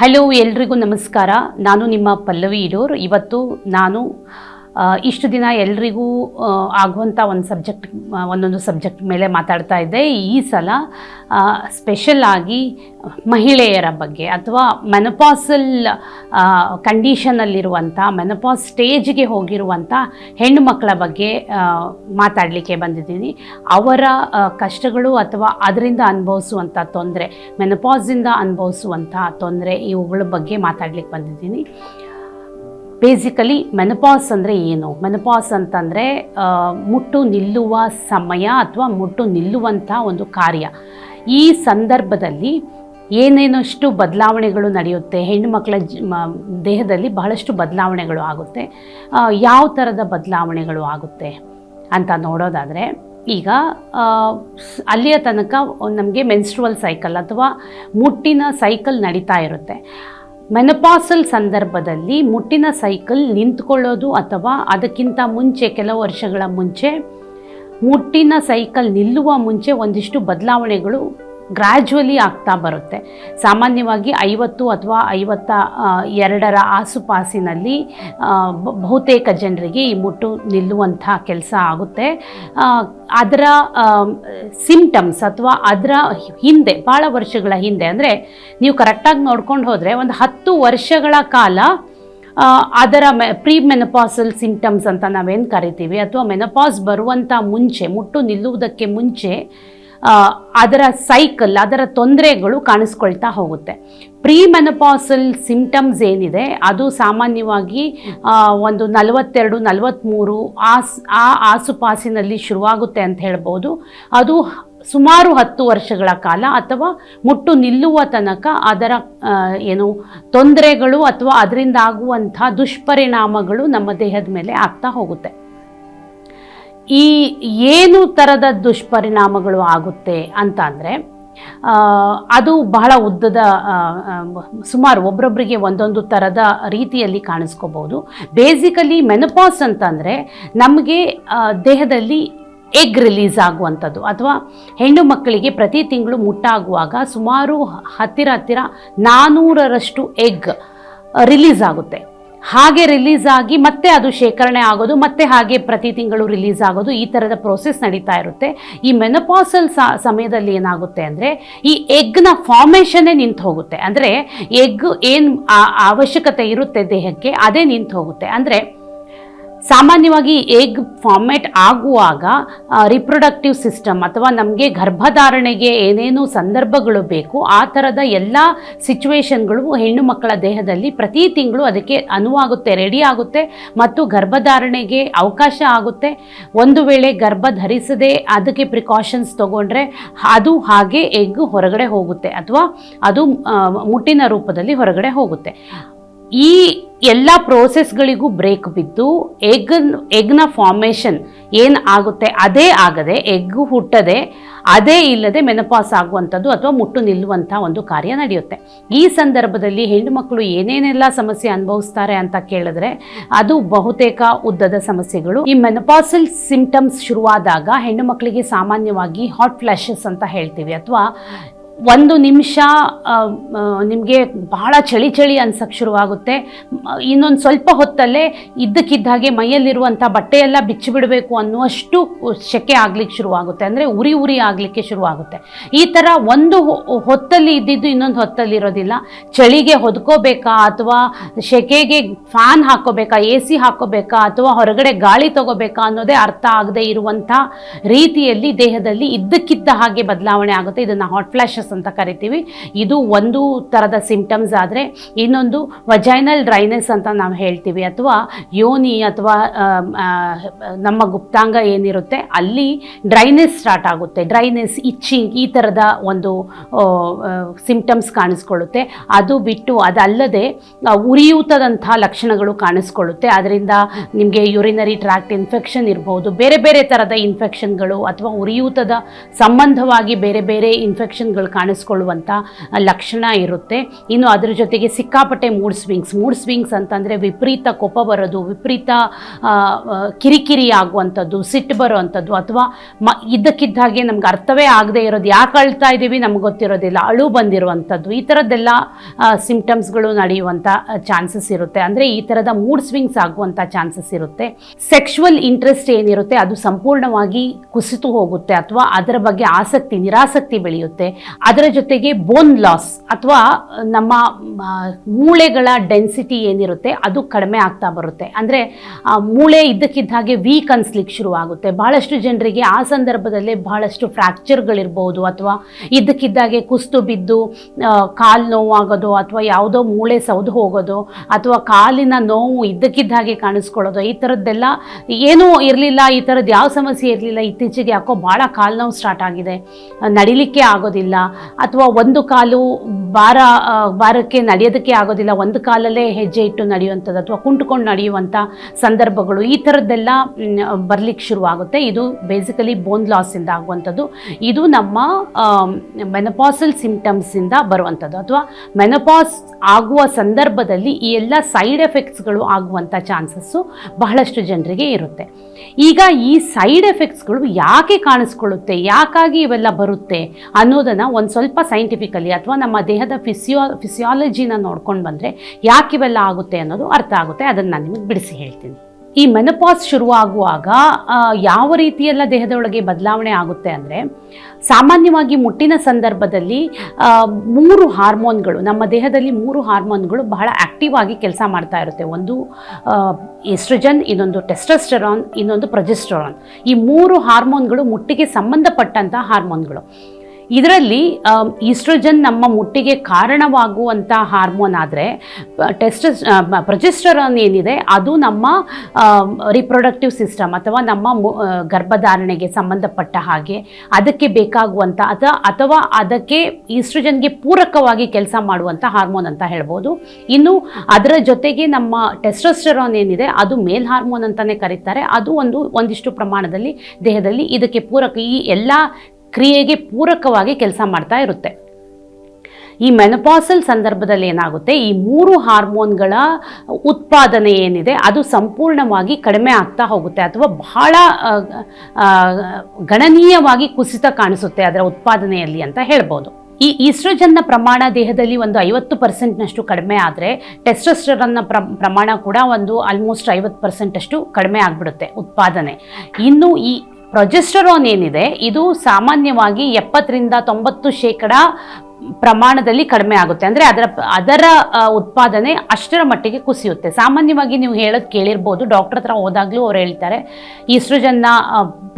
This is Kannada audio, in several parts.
ಹಲೋ ಎಲ್ರಿಗೂ ನಮಸ್ಕಾರ. ನಾನು ನಿಮ್ಮ ಪಲ್ಲವಿ ಇರೋರು ಇವತ್ತು ನಾನು ಇಷ್ಟು ದಿನ ಎಲ್ರಿಗೂ ಆಗುವಂಥ ಒಂದು ಸಬ್ಜೆಕ್ಟ್ ಒಂದೊಂದು ಸಬ್ಜೆಕ್ಟ್ ಮೇಲೆ ಮಾತಾಡ್ತಾ ಇದ್ದೆ. ಈ ಸಲ ಸ್ಪೆಷಲ್ ಆಗಿ ಮಹಿಳೆಯರ ಬಗ್ಗೆ ಅಥವಾ ಮೆನಪಾಸಲ್ ಕಂಡೀಷನಲ್ಲಿರುವಂಥ ಮೆನಪಾಸ್ ಸ್ಟೇಜ್ಗೆ ಹೋಗಿರುವಂಥ ಹೆಣ್ಣು ಮಕ್ಕಳ ಬಗ್ಗೆ ಮಾತಾಡಲಿಕ್ಕೆ ಬಂದಿದ್ದೀನಿ. ಅವರ ಕಷ್ಟಗಳು ಅಥವಾ ಅದರಿಂದ ಅನುಭವಿಸುವಂಥ ತೊಂದರೆ ಮೆನಪಾಸಿಂದ ಅನುಭವಿಸುವಂಥ ತೊಂದರೆ ಇವುಗಳ ಬಗ್ಗೆ ಮಾತಾಡ್ಲಿಕ್ಕೆ ಬಂದಿದ್ದೀನಿ. ಬೇಸಿಕಲಿ ಮೆನಪಾಸ್ ಅಂದರೆ ಏನು? ಮೆನಪಾಸ್ ಅಂತಂದರೆ ಮುಟ್ಟು ನಿಲ್ಲುವ ಸಮಯ ಅಥವಾ ಮುಟ್ಟು ನಿಲ್ಲುವಂಥ ಒಂದು ಕಾರ್ಯ. ಈ ಸಂದರ್ಭದಲ್ಲಿ ಏನೇನಷ್ಟು ಬದಲಾವಣೆಗಳು ನಡೆಯುತ್ತೆ? ಹೆಣ್ಣು ಮಕ್ಕಳ ಜ, ಮ- ದೇಹದಲ್ಲಿ ಬಹಳಷ್ಟು ಬದಲಾವಣೆಗಳು ಆಗುತ್ತೆ. ಯಾವ ಥರದ ಬದಲಾವಣೆಗಳು ಆಗುತ್ತೆ ಅಂತ ನೋಡೋದಾದರೆ, ಈಗ ಅಲ್ಲಿಯ ತನಕ ನಮಗೆ ಮೆನ್ಸ್ಟ್ರುವಲ್ ಸೈಕಲ್ ಅಥವಾ ಮುಟ್ಟಿನ ಸೈಕಲ್ ನಡೀತಾ ಇರುತ್ತೆ. ಮೆನಪಾಸಲ್ ಸಂದರ್ಭದಲ್ಲಿ ಮುಟ್ಟಿನ ಸೈಕಲ್ ನಿಂತ್ಕೊಳ್ಳೋದು ಅಥವಾ ಅದಕ್ಕಿಂತ ಮುಂಚೆ, ಕೆಲವು ವರ್ಷಗಳ ಮುಂಚೆ ಮುಟ್ಟಿನ ಸೈಕಲ್ ನಿಲ್ಲುವ ಮುಂಚೆ ಒಂದಿಷ್ಟು ಬದಲಾವಣೆಗಳು ಗ್ರ್ಯಾಜುವಲಿ ಆಗ್ತಾ ಬರುತ್ತೆ. ಸಾಮಾನ್ಯವಾಗಿ ಐವತ್ತು ಅಥವಾ ಐವತ್ತ ಎರಡರ ಆಸುಪಾಸಿನಲ್ಲಿ ಬಹುತೇಕ ಜನರಿಗೆ ಈ ಮುಟ್ಟು ನಿಲ್ಲುವಂಥ ಕೆಲಸ ಆಗುತ್ತೆ. ಅದರ ಸಿಂಪ್ಟಮ್ಸ್ ಅಥವಾ ಅದರ ಹಿಂದೆ ಭಾಳ ವರ್ಷಗಳ ಹಿಂದೆ, ಅಂದರೆ ನೀವು ಕರೆಕ್ಟಾಗಿ ನೋಡ್ಕೊಂಡು ಹೋದರೆ ಒಂದು ಹತ್ತು ವರ್ಷಗಳ ಕಾಲ ಅದರ ಮೆ ಪ್ರೀ ಮೆನಪಾಸಲ್ ಸಿಂಪ್ಟಮ್ಸ್ ಅಂತ ನಾವೇನು ಕರಿತೀವಿ? ಅಥವಾ ಮೆನಪಾಸ್ ಬರುವಂಥ ಮುಂಚೆ, ಮುಟ್ಟು ನಿಲ್ಲುವುದಕ್ಕೆ ಮುಂಚೆ ಅದರ ಸೈಕಲ್ ಅದರ ತೊಂದರೆಗಳು ಕಾಣಿಸ್ಕೊಳ್ತಾ ಹೋಗುತ್ತೆ. ಪ್ರೀ ಮೆನಪಾಸಲ್ ಸಿಂಪ್ಟಮ್ಸ್ ಏನಿದೆ, ಅದು ಸಾಮಾನ್ಯವಾಗಿ ಒಂದು ನಲವತ್ತೆರಡು ನಲವತ್ತ್ಮೂರು ಆಸ್, ಆ ಆಸುಪಾಸಿನಲ್ಲಿ ಶುರುವಾಗುತ್ತೆ ಅಂತ ಹೇಳ್ಬೋದು. ಅದು ಸುಮಾರು ಹತ್ತು ವರ್ಷಗಳ ಕಾಲ ಅಥವಾ ಮುಟ್ಟು ನಿಲ್ಲುವ ತನಕ ಅದರ ಏನು ತೊಂದರೆಗಳು ಅಥವಾ ಅದರಿಂದ ಆಗುವಂಥ ದುಷ್ಪರಿಣಾಮಗಳು ನಮ್ಮ ದೇಹದ ಮೇಲೆ ಆಗ್ತಾ ಹೋಗುತ್ತೆ. ಈ ಏನು ಥರದ ದುಷ್ಪರಿಣಾಮಗಳು ಆಗುತ್ತೆ ಅಂತ ಅಂದರೆ ಅದು ಬಹಳ ಉದ್ದದ ಸುಮಾರು ಒಬ್ಬರೊಬ್ಬರಿಗೆ ಒಂದೊಂದು ಥರದ ರೀತಿಯಲ್ಲಿ ಕಾಣಿಸ್ಕೋಬಹುದು. ಬೇಸಿಕಲಿ ಮೆನಪಾಸ್ ಅಂತಂದರೆ ನಮಗೆ ದೇಹದಲ್ಲಿ ಎಗ್ ರಿಲೀಸ್ ಆಗುವಂಥದ್ದು. ಅಥವಾ ಹೆಣ್ಣು ಮಕ್ಕಳಿಗೆ ಪ್ರತಿ ತಿಂಗಳು ಮುಟ್ಟಾಗುವಾಗ ಸುಮಾರು ಹತ್ತಿರ ಹತ್ತಿರ ನಾನ್ನೂರರಷ್ಟು ಎಗ್ ರಿಲೀಸ್ ಆಗುತ್ತೆ. ಹಾಗೆ ರಿಲೀಸ್ ಆಗಿ ಮತ್ತೆ ಅದು ಶೇಖರಣೆ ಆಗೋದು, ಮತ್ತೆ ಹಾಗೆ ಪ್ರತಿ ತಿಂಗಳು ರಿಲೀಸ್ ಆಗೋದು ಈ ಥರದ ಪ್ರೋಸೆಸ್ ನಡೀತಾ ಇರುತ್ತೆ. ಈ ಮೆನಪಾಸಲ್ ಸಮಯದಲ್ಲಿ ಏನಾಗುತ್ತೆ ಅಂದರೆ ಈ ಎಗ್ನ ಫಾರ್ಮೇಷನ್ನೇ ನಿಂತು ಹೋಗುತ್ತೆ. ಅಂದರೆ ಎಗ್ ಏನು ಅವಶ್ಯಕತೆ ಇರುತ್ತೆ ದೇಹಕ್ಕೆ, ಅದೇ ನಿಂತು ಹೋಗುತ್ತೆ. ಅಂದರೆ ಸಾಮಾನ್ಯವಾಗಿ ಎಗ್ ಫಾರ್ಮೇಟ್ ಆಗುವಾಗ ರಿಪ್ರೊಡಕ್ಟಿವ್ ಸಿಸ್ಟಮ್ ಅಥವಾ ನಮಗೆ ಗರ್ಭಧಾರಣೆಗೆ ಏನೇನು ಸಂದರ್ಭಗಳು ಬೇಕು, ಆ ಥರದ ಎಲ್ಲ ಸಿಚುವೇಶನ್ಗಳು ಹೆಣ್ಣು ಮಕ್ಕಳ ದೇಹದಲ್ಲಿ ಪ್ರತಿ ತಿಂಗಳು ಅದಕ್ಕೆ ಅನುವಾಗುತ್ತೆ ರೆಡಿ ಆಗುತ್ತೆ ಮತ್ತು ಗರ್ಭಧಾರಣೆಗೆ ಅವಕಾಶ ಆಗುತ್ತೆ. ಒಂದು ವೇಳೆ ಗರ್ಭ ಧರಿಸದೆ ಅದಕ್ಕೆ ಪ್ರಿಕಾಷನ್ಸ್ ತಗೊಂಡ್ರೆ ಅದು ಹಾಗೆ ಎಗ್ ಹೊರಗಡೆ ಹೋಗುತ್ತೆ ಅಥವಾ ಅದು ಮುಟ್ಟಿನ ರೂಪದಲ್ಲಿ ಹೊರಗಡೆ ಹೋಗುತ್ತೆ. ಈ ಎಲ್ಲ ಪ್ರೋಸೆಸ್ಗಳಿಗೂ ಬ್ರೇಕ್ ಬಿದ್ದು ಎಗ್ನ ಎಗ್ನ ಫಾರ್ಮೇಷನ್ ಏನು ಆಗುತ್ತೆ? ಅದೇ ಆಗದೆ ಎಗ್ ಹುಟ್ಟದೆ, ಅದೇ ಇಲ್ಲದೆ ಮೆನಪಾಸ್ ಆಗುವಂಥದ್ದು ಅಥವಾ ಮುಟ್ಟು ನಿಲ್ಲುವಂಥ ಒಂದು ಕಾರ್ಯ ನಡೆಯುತ್ತೆ. ಈ ಸಂದರ್ಭದಲ್ಲಿ ಹೆಣ್ಣುಮಕ್ಕಳು ಏನೇನೆಲ್ಲ ಸಮಸ್ಯೆ ಅನುಭವಿಸ್ತಾರೆ ಅಂತ ಕೇಳಿದ್ರೆ, ಅದು ಬಹುತೇಕ ಉದ್ದದ ಸಮಸ್ಯೆಗಳು. ಈ ಮೆನಪಾಸಲ್ ಸಿಂಪ್ಟಮ್ಸ್ ಶುರುವಾದಾಗ ಹೆಣ್ಣು ಮಕ್ಕಳಿಗೆ ಸಾಮಾನ್ಯವಾಗಿ ಹಾಟ್ ಫ್ಲ್ಯಾಶಸ್ ಅಂತ ಹೇಳ್ತೀವಿ, ಅಥವಾ ಒಂದು ನಿಮಿಷ ನಿಮಗೆ ಬಹಳ ಚಳಿ ಚಳಿ ಅನ್ಸಕ್ಕೆ ಶುರುವಾಗುತ್ತೆ. ಇನ್ನೊಂದು ಸ್ವಲ್ಪ ಹೊತ್ತಲ್ಲೇ ಇದ್ದಕ್ಕಿದ್ದ ಹಾಗೆ ಮೈಯಲ್ಲಿರುವಂಥ ಬಟ್ಟೆಯೆಲ್ಲ ಬಿಚ್ಚಿಬಿಡಬೇಕು ಅನ್ನುವಷ್ಟು ಸೆಕೆ ಆಗ್ಲಿಕ್ಕೆ ಶುರುವಾಗುತ್ತೆ. ಅಂದರೆ ಉರಿ ಉರಿ ಆಗಲಿಕ್ಕೆ ಶುರುವಾಗುತ್ತೆ. ಈ ಥರ ಒಂದು ಹೊತ್ತಲ್ಲಿ ಇದ್ದಿದ್ದು ಇನ್ನೊಂದು ಹೊತ್ತಲ್ಲಿ ಇರೋದಿಲ್ಲ. ಚಳಿಗೆ ಹೊದ್ಕೋಬೇಕಾ ಅಥವಾ ಸೆಕೆಗೆ ಫ್ಯಾನ್ ಹಾಕೋಬೇಕಾ, ಎ ಸಿ ಹಾಕೋಬೇಕಾ ಅಥವಾ ಹೊರಗಡೆ ಗಾಳಿ ತಗೋಬೇಕಾ ಅನ್ನೋದೇ ಅರ್ಥ ಆಗದೆ ಇರುವಂಥ ರೀತಿಯಲ್ಲಿ ದೇಹದಲ್ಲಿ ಇದ್ದಕ್ಕಿದ್ದ ಹಾಗೆ ಬದಲಾವಣೆ ಆಗುತ್ತೆ. ಇದನ್ನು ಹಾಟ್ ಫ್ಲ್ಯಾಶಸ್ ಅಂತ ಕರಿತೀವಿ. ಇದು ಒಂದು ಥರದ ಸಿಂಪ್ಟಮ್ಸ್ ಆದರೆ ಇನ್ನೊಂದು ವಜೈನಲ್ ಡ್ರೈನೆಸ್ ಅಂತ ನಾವು ಹೇಳ್ತೀವಿ. ಅಥವಾ ಯೋನಿ ಅಥವಾ ನಮ್ಮ ಗುಪ್ತಾಂಗ ಏನಿರುತ್ತೆ, ಅಲ್ಲಿ ಡ್ರೈನೆಸ್ ಸ್ಟಾರ್ಟ್ ಆಗುತ್ತೆ. ಡ್ರೈನೆಸ್, ಇಚ್ಚಿಂಗ್ ಈ ಥರದ ಒಂದು ಸಿಂಪ್ಟಮ್ಸ್ ಕಾಣಿಸ್ಕೊಳ್ಳುತ್ತೆ. ಅದು ಬಿಟ್ಟು ಅದಲ್ಲದೆ ಉರಿಯೂತದಂಥ ಲಕ್ಷಣಗಳು ಕಾಣಿಸ್ಕೊಳ್ಳುತ್ತೆ. ಅದರಿಂದ ನಿಮಗೆ ಯುರಿನರಿ ಟ್ರ್ಯಾಕ್ಟ್ ಇನ್ಫೆಕ್ಷನ್ ಇರ್ಬೋದು. ಬೇರೆ ಬೇರೆ ಥರದ ಇನ್ಫೆಕ್ಷನ್ಗಳು ಅಥವಾ ಉರಿಯೂತದ ಸಂಬಂಧವಾಗಿ ಬೇರೆ ಬೇರೆ ಇನ್ಫೆಕ್ಷನ್ಗಳು ಕಾಣಿಸ್ಕೊಳ್ಳುವಂಥ ಲಕ್ಷಣ ಇರುತ್ತೆ. ಇನ್ನು ಅದ್ರ ಜೊತೆಗೆ ಸಿಕ್ಕಾಪಟ್ಟೆ ಮೂಡ್ ಸ್ವಿಂಗ್ಸ್ ಮೂಡ್ ಸ್ವಿಂಗ್ಸ್ ಅಂತಂದರೆ ವಿಪರೀತ ಕೋಪ ಬರೋದು, ವಿಪರೀತ ಕಿರಿಕಿರಿ ಆಗುವಂಥದ್ದು, ಸಿಟ್ಟು ಬರುವಂಥದ್ದು ಅಥವಾ ಮ, ಇದ್ದಕ್ಕಿದ್ದ ಹಾಗೆ ನಮ್ಗೆ ಅರ್ಥವೇ ಆಗದೆ ಇರೋದು. ಯಾಕೆ ಅಳ್ತಾ ಇದ್ದೀವಿ ನಮ್ಗೆ ಗೊತ್ತಿರೋದಿಲ್ಲ. ಅಳು ಬಂದಿರುವಂಥದ್ದು. ಈ ಥರದ್ದೆಲ್ಲ ಸಿಂಪ್ಟಮ್ಸ್ಗಳು ನಡೆಯುವಂಥ ಚಾನ್ಸಸ್ ಇರುತ್ತೆ. ಅಂದರೆ ಈ ಥರದ ಮೂಡ್ ಸ್ವಿಂಗ್ಸ್ ಆಗುವಂಥ ಚಾನ್ಸಸ್ ಇರುತ್ತೆ. ಸೆಕ್ಷುವಲ್ ಇಂಟ್ರೆಸ್ಟ್ ಏನಿರುತ್ತೆ, ಅದು ಸಂಪೂರ್ಣವಾಗಿ ಕುಸಿತು ಹೋಗುತ್ತೆ ಅಥವಾ ಅದರ ಬಗ್ಗೆ ಆಸಕ್ತಿ, ನಿರಾಸಕ್ತಿ ಬೆಳೆಯುತ್ತೆ. ಅದರ ಜೊತೆಗೆ ಬೋನ್ ಲಾಸ್ ಅಥವಾ ನಮ್ಮ ಮೂಳೆಗಳ ಡೆನ್ಸಿಟಿ ಏನಿರುತ್ತೆ ಅದು ಕಡಿಮೆ ಆಗ್ತಾ ಬರುತ್ತೆ. ಅಂದರೆ ಮೂಳೆ ಇದ್ದಕ್ಕಿದ್ದ ಹಾಗೆ ವೀಕ್ ಅನ್ಸ್ಲಿಕ್ಕೆ ಶುರುವಾಗುತ್ತೆ. ಬಹಳಷ್ಟು ಜನರಿಗೆ ಆ ಸಂದರ್ಭದಲ್ಲೇ ಬಹಳಷ್ಟು ಫ್ರ್ಯಾಕ್ಚರ್ಗಳಿರ್ಬೋದು ಅಥವಾ ಇದ್ದಕ್ಕಿದ್ದಾಗೆ ಕುಸ್ತು ಬಿದ್ದು ಕಾಲು ನೋವಾಗೋದು ಅಥವಾ ಯಾವುದೋ ಮೂಳೆ ಸೌದು ಹೋಗೋದು ಅಥವಾ ಕಾಲಿನ ನೋವು ಇದ್ದಕ್ಕಿದ್ದ ಹಾಗೆ ಕಾಣಿಸ್ಕೊಳ್ಳೋದು. ಈ ಥರದ್ದೆಲ್ಲ ಏನೂ ಇರಲಿಲ್ಲ, ಈ ಥರದ್ದು ಯಾವ ಸಮಸ್ಯೆ ಇರಲಿಲ್ಲ, ಇತ್ತೀಚೆಗೆ ಯಾಕೋ ಭಾಳ ಕಾಲು ನೋವು ಸ್ಟಾರ್ಟ್ ಆಗಿದೆ. ನಡಿಲಿಕ್ಕೆ ಆಗೋದಿಲ್ಲ. ಅಥವಾ ಒಂದು ಕಾಲು ಭಾರ ವಾರಕ್ಕೆ ನಡೆಯೋದಕ್ಕೆ ಆಗೋದಿಲ್ಲ, ಒಂದು ಕಾಲಲ್ಲೇ ಹೆಜ್ಜೆ ಇಟ್ಟು ನಡೆಯುವಂಥದ್ದು ಅಥವಾ ಕುಂಟ್ಕೊಂಡು ನಡೆಯುವಂಥ ಸಂದರ್ಭಗಳು, ಈ ಥರದ್ದೆಲ್ಲ ಬರಲಿಕ್ಕೆ ಶುರುವಾಗುತ್ತೆ. ಇದು ಬೇಸಿಕಲಿ ಬೋನ್ ಲಾಸಿಂದ ಆಗುವಂಥದ್ದು. ಇದು ನಮ್ಮ ಮೆನಪಾಸಲ್ ಸಿಂಪ್ಟಮ್ಸಿಂದ ಬರುವಂಥದ್ದು. ಅಥವಾ ಮೆನಪಾಸ್ ಆಗುವ ಸಂದರ್ಭದಲ್ಲಿ ಈ ಎಲ್ಲ ಸೈಡ್ ಎಫೆಕ್ಟ್ಸ್ಗಳು ಆಗುವಂಥ ಚಾನ್ಸಸ್ಸು ಬಹಳಷ್ಟು ಜನರಿಗೆ ಇರುತ್ತೆ. ಈಗ ಈ ಸೈಡ್ ಎಫೆಕ್ಟ್ಸ್ಗಳು ಯಾಕೆ ಕಾಣಿಸ್ಕೊಳ್ಳುತ್ತೆ? ಯಾಕಾಗಿ ಇವೆಲ್ಲ ಬರುತ್ತೆ ಅನ್ನೋದನ್ನು ಒಂದು ಸ್ವಲ್ಪ ಸೈಂಟಿಫಿಕಲಿ ಅಥವಾ ನಮ್ಮ ದೇಹದ ಫಿಸಿಯೋ ಫಿಸಿಯಾಲಜಿನ ನೋಡ್ಕೊಂಡು ಬಂದರೆ ಯಾಕೆ ಇವೆಲ್ಲ ಆಗುತ್ತೆ ಅನ್ನೋದು ಅರ್ಥ ಆಗುತ್ತೆ. ಅದನ್ನು ನಾನು ನಿಮಗೆ ಬಿಡಿಸಿ ಹೇಳ್ತೀನಿ. ಈ ಮೆನಪಾಸ್ ಶುರುವಾಗುವಾಗ ಯಾವ ರೀತಿಯೆಲ್ಲ ದೇಹದೊಳಗೆ ಬದಲಾವಣೆ ಆಗುತ್ತೆ ಅಂದರೆ, ಸಾಮಾನ್ಯವಾಗಿ ಮುಟ್ಟಿನ ಸಂದರ್ಭದಲ್ಲಿ ಮೂರು ಹಾರ್ಮೋನ್ಗಳು, ನಮ್ಮ ದೇಹದಲ್ಲಿ ಮೂರು ಹಾರ್ಮೋನ್ಗಳು ಬಹಳ ಆ್ಯಕ್ಟಿವ್ ಆಗಿ ಕೆಲಸ ಮಾಡ್ತಾ ಇರುತ್ತೆ. ಒಂದು ಎಸ್ಟ್ರಜನ್, ಇನ್ನೊಂದು ಟೆಸ್ಟೋಸ್ಟೆರಾನ್, ಇನ್ನೊಂದು ಪ್ರೊಜೆಸ್ಟರಾನ್. ಈ ಮೂರು ಹಾರ್ಮೋನ್ಗಳು ಮುಟ್ಟಿಗೆ ಸಂಬಂಧಪಟ್ಟಂಥ ಹಾರ್ಮೋನ್ಗಳು. ಇದರಲ್ಲಿ ಈಸ್ಟ್ರೋಜನ್ ನಮ್ಮ ಮುಟ್ಟಿಗೆ ಕಾರಣವಾಗುವಂಥ ಹಾರ್ಮೋನ್ ಆದರೆ ಟೆಸ್ಟಸ್ ಪ್ರೊಜೆಸ್ಟರಾನ್ ಏನಿದೆ ಅದು ನಮ್ಮ ರಿಪ್ರೊಡಕ್ಟಿವ್ ಸಿಸ್ಟಮ್ ಅಥವಾ ನಮ್ಮ ಗರ್ಭಧಾರಣೆಗೆ ಸಂಬಂಧಪಟ್ಟ ಹಾಗೆ ಅದಕ್ಕೆ ಬೇಕಾಗುವಂಥ ಅಥವಾ ಅಥವಾ ಅದಕ್ಕೆ ಈಸ್ಟ್ರೋಜನ್ಗೆ ಪೂರಕವಾಗಿ ಕೆಲಸ ಮಾಡುವಂಥ ಹಾರ್ಮೋನ್ ಅಂತ ಹೇಳ್ಬೋದು. ಇನ್ನು ಅದರ ಜೊತೆಗೆ ನಮ್ಮ ಟೆಸ್ಟೋಸ್ಟೆರಾನ್ ಏನಿದೆ ಅದು ಮೇಲ್ ಹಾರ್ಮೋನ್ ಅಂತಲೇ ಕರೀತಾರೆ, ಅದು ಒಂದು, ಒಂದಿಷ್ಟು ಪ್ರಮಾಣದಲ್ಲಿ ದೇಹದಲ್ಲಿ ಇದಕ್ಕೆ ಪೂರಕ ಈ ಎಲ್ಲ ಕ್ರಿಯೆಗೆ ಪೂರಕವಾಗಿ ಕೆಲಸ ಮಾಡ್ತಾ ಇರುತ್ತೆ. ಈ ಮೆನಪಾಸಲ್ ಸಂದರ್ಭದಲ್ಲಿ ಏನಾಗುತ್ತೆ? ಈ ಮೂರು ಹಾರ್ಮೋನ್ಗಳ ಉತ್ಪಾದನೆ ಏನಿದೆ, ಅದು ಸಂಪೂರ್ಣವಾಗಿ ಕಡಿಮೆ ಆಗ್ತಾ ಹೋಗುತ್ತೆ ಅಥವಾ ಬಹಳ ಗಣನೀಯವಾಗಿ ಕುಸಿತ ಕಾಣಿಸುತ್ತೆ ಅದರ ಉತ್ಪಾದನೆಯಲ್ಲಿ ಅಂತ ಹೇಳ್ಬೋದು. ಈ ಈಸ್ಟ್ರೋಜನ್ನ ಪ್ರಮಾಣ ದೇಹದಲ್ಲಿ ಒಂದು ಐವತ್ತು ಪರ್ಸೆಂಟ್ನಷ್ಟು ಕಡಿಮೆ ಆದರೆ ಟೆಸ್ಟೋಸ್ಟರನ್ನ ಪ್ರ, ಪ್ರಮಾಣ ಕೂಡ ಒಂದು ಆಲ್ಮೋಸ್ಟ್ ಐವತ್ತು ಪರ್ಸೆಂಟಷ್ಟು ಕಡಿಮೆ ಆಗಿಬಿಡುತ್ತೆ ಉತ್ಪಾದನೆ. ಇನ್ನು ಈ ಪ್ರೊಜೆಸ್ಟರಾನ್ ಏನಿದೆ ಇದು ಸಾಮಾನ್ಯವಾಗಿ ಎಪ್ಪತ್ತರಿಂದ ತೊಂಬತ್ತು ಶೇಕಡ ಪ್ರಮಾಣದಲ್ಲಿ ಕಡಿಮೆ ಆಗುತ್ತೆ. ಅಂದರೆ ಅದರ ಅದರ ಉತ್ಪಾದನೆ ಅಷ್ಟರ ಮಟ್ಟಿಗೆ ಕುಸಿಯುತ್ತೆ. ಸಾಮಾನ್ಯವಾಗಿ ನೀವು ಹೇಳೋದು ಕೇಳಿರ್ಬೋದು. ಡಾಕ್ಟರ್ ಹತ್ರ ಹೋದಾಗಲೂ ಅವ್ರು ಹೇಳ್ತಾರೆ, ಈಸ್ಟ್ರೋಜನ್ನ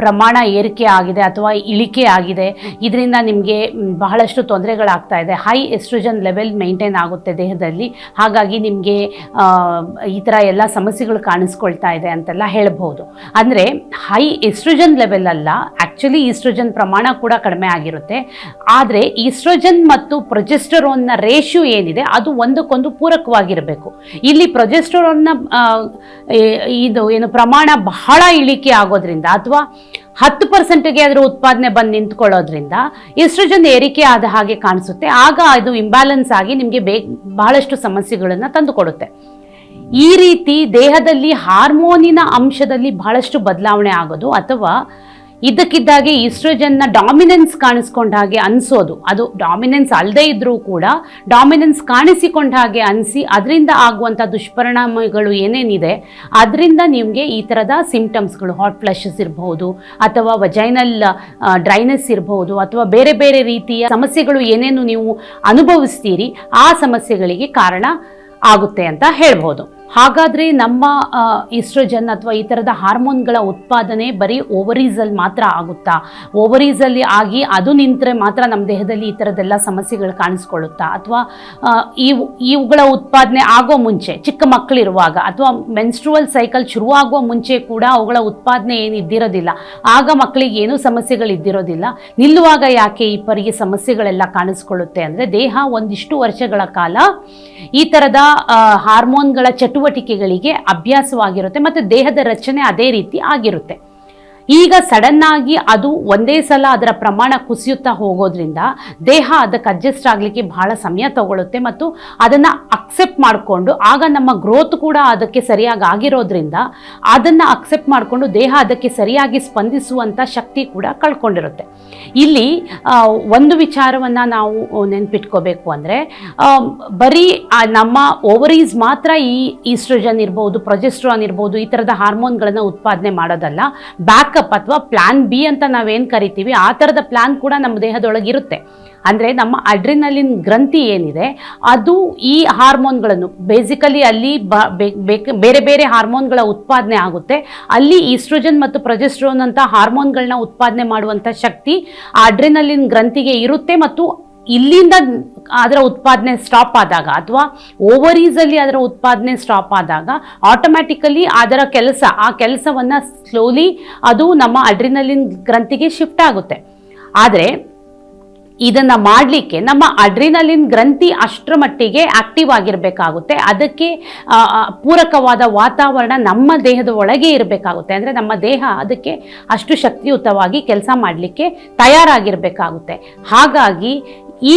ಪ್ರಮಾಣ ಏರಿಕೆ ಆಗಿದೆ ಅಥವಾ ಇಳಿಕೆ ಆಗಿದೆ. ಇದರಿಂದ ನಿಮಗೆ ಬಹಳಷ್ಟು ತೊಂದರೆಗಳಾಗ್ತಾ ಇದೆ. ಹೈ ಎಸ್ಟ್ರೋಜನ್ ಲೆವೆಲ್ ಮೇಂಟೈನ್ ಆಗುತ್ತೆ ದೇಹದಲ್ಲಿ. ಹಾಗಾಗಿ ನಿಮಗೆ ಈ ಥರ ಎಲ್ಲ ಸಮಸ್ಯೆಗಳು ಕಾಣಿಸ್ಕೊಳ್ತಾ ಇದೆ ಅಂತೆಲ್ಲ ಹೇಳ್ಬೋದು. ಅಂದರೆ ಹೈ ಎಸ್ಟ್ರೋಜನ್ ಲೆವೆಲ್ ಅಲ್ಲ ಆ್ಯಕ್ಚುಲಿ ಈಸ್ಟ್ರೋಜನ್ ಪ್ರಮಾಣ ಕೂಡ ಕಡಿಮೆ ಆಗಿರುತ್ತೆ. ಆದರೆ ಈಸ್ಟ್ರೋಜನ್ ಮತ್ತು ಪ್ರೊಜೆಸ್ಟರೋನ್ನ ರೇಷಿಯೋ ಏನಿದೆ, ಅದು ಒಂದಕ್ಕೊಂದು ಪೂರಕವಾಗಿರಬೇಕು. ಇಲ್ಲಿ ಪ್ರೊಜೆಸ್ಟರೋನ್ನ ಇದು ಏನು ಪ್ರಮಾಣ ಬಹಳ ಇಳಿಕೆ ಆಗೋದ್ರಿಂದ ಅಥವಾ ಹತ್ತು ಪರ್ಸೆಂಟ್ಗೆ ಅದರ ಉತ್ಪಾದನೆ ಬಂದು ನಿಂತ್ಕೊಳ್ಳೋದ್ರಿಂದ ಈಸ್ಟ್ರೋಜನ್ ಏರಿಕೆ ಆದ ಹಾಗೆ ಕಾಣಿಸುತ್ತೆ. ಆಗ ಅದು ಇಂಬ್ಯಾಲೆನ್ಸ್ ಆಗಿ ನಿಮಗೆ ಬೇ, ಬಹಳಷ್ಟು ಸಮಸ್ಯೆಗಳನ್ನು ತಂದುಕೊಡುತ್ತೆ. ಈ ರೀತಿ ದೇಹದಲ್ಲಿ ಹಾರ್ಮೋನಿನ ಅಂಶದಲ್ಲಿ ಬಹಳಷ್ಟು ಬದಲಾವಣೆ ಆಗೋದು ಅಥವಾ ಇದ್ದಕ್ಕಿದ್ದಾಗೆ ಈಸ್ಟ್ರೋಜನ್ನ ಡಾಮಿನೆನ್ಸ್ ಕಾಣಿಸ್ಕೊಂಡ ಹಾಗೆ ಅನಿಸೋದು. ಅದು ಡಾಮಿನೆನ್ಸ್ ಅಲ್ಲದೇ ಇದ್ರೂ ಕೂಡ ಡಾಮಿನೆನ್ಸ್ ಕಾಣಿಸಿಕೊಂಡ ಹಾಗೆ ಅನಿಸಿ ಅದರಿಂದ ಆಗುವಂಥ ದುಷ್ಪರಿಣಾಮಗಳು ಏನೇನಿದೆ, ಅದರಿಂದ ನಿಮಗೆ ಈ ಥರದ ಸಿಂಪ್ಟಮ್ಸ್ಗಳು, ಹಾಟ್ ಫ್ಲಶಸ್ ಇರಬಹುದು ಅಥವಾ ವಜೈನಲ್ ಡ್ರೈನೆಸ್ ಇರಬಹುದು ಅಥವಾ ಬೇರೆ ಬೇರೆ ರೀತಿಯ ಸಮಸ್ಯೆಗಳು ಏನೇನು ನೀವು ಅನುಭವಿಸ್ತೀರಿ, ಆ ಸಮಸ್ಯೆಗಳಿಗೆ ಕಾರಣ ಆಗುತ್ತೆ ಅಂತ ಹೇಳ್ಬೋದು. ಹಾಗಾದರೆ ನಮ್ಮ ಈಸ್ಟ್ರೋಜನ್ ಅಥವಾ ಈ ಥರದ ಹಾರ್ಮೋನ್ಗಳ ಉತ್ಪಾದನೆ ಬರೀ ಓವರೀಸಲ್ಲಿ ಮಾತ್ರ ಆಗುತ್ತಾ? ಓವರೀಸಲ್ಲಿ ಆಗಿ ಅದು ನಿಂತರೆ ಮಾತ್ರ ನಮ್ಮ ದೇಹದಲ್ಲಿ ಈ ಥರದ್ದೆಲ್ಲ ಸಮಸ್ಯೆಗಳು ಕಾಣಿಸ್ಕೊಳ್ಳುತ್ತಾ? ಅಥವಾ ಇವು ಇವುಗಳ ಉತ್ಪಾದನೆ ಆಗೋ ಮುಂಚೆ, ಚಿಕ್ಕ ಮಕ್ಕಳಿರುವಾಗ ಅಥವಾ ಮೆನ್ಸ್ಟ್ರುವಲ್ ಸೈಕಲ್ ಶುರುವಾಗುವ ಮುಂಚೆ ಕೂಡ ಅವುಗಳ ಉತ್ಪಾದನೆ ಏನು ಇದ್ದಿರೋದಿಲ್ಲ. ಆಗ ಮಕ್ಕಳಿಗೆ ಏನೂ ಸಮಸ್ಯೆಗಳು ಇದ್ದಿರೋದಿಲ್ಲ. ನಿಲ್ಲುವಾಗ ಯಾಕೆ ಈ ಪರಿಗೆ ಸಮಸ್ಯೆಗಳೆಲ್ಲ ಕಾಣಿಸ್ಕೊಳ್ಳುತ್ತೆ ಅಂದರೆ ದೇಹ ಒಂದಿಷ್ಟು ವರ್ಷಗಳ ಕಾಲ ಈ ಥರದ ಹಾರ್ಮೋನ್ಗಳ ಹಾರ್ಮೋನ್ಗಳ ಚಟುವಟಿಕೆಗಳಿಗೆ ಅಭ್ಯಾಸವಾಗಿರುತ್ತೆ ಮತ್ತು ದೇಹದ ರಚನೆ ಅದೇ ರೀತಿ ಆಗಿರುತ್ತೆ. ಈಗ ಸಡನ್ ಆಗಿ ಅದು ಒಂದೇ ಸಲ ಅದರ ಪ್ರಮಾಣ ಕುಸಿಯುತ್ತಾ ಹೋಗೋದ್ರಿಂದ ದೇಹ ಅದಕ್ಕೆ ಅಡ್ಜಸ್ಟ್ ಆಗಲಿಕ್ಕೆ ಬಹಳ ಸಮಯ ತಗೊಳ್ಳುತ್ತೆ ಮತ್ತು ಅದನ್ನು ಅಕ್ಸೆಪ್ಟ್ ಮಾಡಿಕೊಂಡು ಆಗ ನಮ್ಮ ಗ್ರೋತ್ ಕೂಡ ಅದಕ್ಕೆ ಸರಿಯಾಗಿ ಆಗಿರೋದ್ರಿಂದ ಅದನ್ನು ಅಕ್ಸೆಪ್ಟ್ ಮಾಡಿಕೊಂಡು ದೇಹ ಅದಕ್ಕೆ ಸರಿಯಾಗಿ ಸ್ಪಂದಿಸುವಂಥ ಶಕ್ತಿ ಕೂಡ ಕಳ್ಕೊಂಡಿರುತ್ತೆ. ಇಲ್ಲಿ ಒಂದು ವಿಚಾರವನ್ನು ನಾವು ನೆನ್ಪಿಟ್ಕೋಬೇಕು ಅಂದರೆ ಬರೀ ನಮ್ಮ ಓವರೀಸ್ ಮಾತ್ರ ಈ ಈಸ್ಟ್ರೋಜನ್ ಇರ್ಬೋದು ಪ್ರೊಜೆಸ್ಟ್ರಾನ್ ಇರ್ಬೋದು, ಈ ಥರದ ಹಾರ್ಮೋನ್ಗಳನ್ನು ಉತ್ಪಾದನೆ ಮಾಡೋದಲ್ಲ ಬ್ಯಾಕಪ್ ಅಥವಾ ಪ್ಲಾನ್ ಬಿ ಅಂತ ನಾವೇನು ಕರಿತೀವಿ, ಆ ಥರದ ಪ್ಲಾನ್ ಕೂಡ ನಮ್ಮ ದೇಹದೊಳಗಿರುತ್ತೆ. ಅಂದರೆ ನಮ್ಮ ಅಡ್ರಿನಲಿನ್ ಗ್ರಂಥಿ ಏನಿದೆ, ಅದು ಈ ಹಾರ್ಮೋನ್ಗಳನ್ನು ಬೇಸಿಕಲಿ ಅಲ್ಲಿ ಬೇರೆ ಬೇರೆ ಹಾರ್ಮೋನ್ಗಳ ಉತ್ಪಾದನೆ ಆಗುತ್ತೆ. ಅಲ್ಲಿ ಈಸ್ಟ್ರೋಜನ್ ಮತ್ತು ಪ್ರೊಜೆಸ್ಟ್ರೋನ್ ಅಂತ ಹಾರ್ಮೋನ್ಗಳನ್ನ ಉತ್ಪಾದನೆ ಮಾಡುವಂಥ ಶಕ್ತಿ ಆ ಅಡ್ರಿನಲಿನ್ ಗ್ರಂಥಿಗೆ ಇರುತ್ತೆ ಮತ್ತು ಇಲ್ಲಿಂದ ಅದರ ಉತ್ಪಾದನೆ ಸ್ಟಾಪ್ ಆದಾಗ ಅಥವಾ ಓವರೀಸಲ್ಲಿ ಅದರ ಉತ್ಪಾದನೆ ಸ್ಟಾಪ್ ಆದಾಗ ಆಟೋಮ್ಯಾಟಿಕಲಿ ಅದರ ಕೆಲಸ, ಆ ಕೆಲಸವನ್ನು ಸ್ಲೋಲಿ ಅದು ನಮ್ಮ ಅಡ್ರಿನಲಿನ್ ಗ್ರಂಥಿಗೆ ಶಿಫ್ಟ್ ಆಗುತ್ತೆ. ಆದರೆ ಇದನ್ನು ಮಾಡಲಿಕ್ಕೆ ನಮ್ಮ ಅಡ್ರಿನಲಿನ್ ಗ್ರಂಥಿ ಅಷ್ಟರ ಮಟ್ಟಿಗೆ ಆಕ್ಟಿವ್ ಆಗಿರಬೇಕಾಗುತ್ತೆ. ಅದಕ್ಕೆ ಪೂರಕವಾದ ವಾತಾವರಣ ನಮ್ಮ ದೇಹದ ಒಳಗೆ ಇರಬೇಕಾಗುತ್ತೆ. ಅಂದರೆ ನಮ್ಮ ದೇಹ ಅದಕ್ಕೆ ಅಷ್ಟು ಶಕ್ತಿಯುತವಾಗಿ ಕೆಲಸ ಮಾಡಲಿಕ್ಕೆ ತಯಾರಾಗಿರಬೇಕಾಗುತ್ತೆ. ಹಾಗಾಗಿ ಈ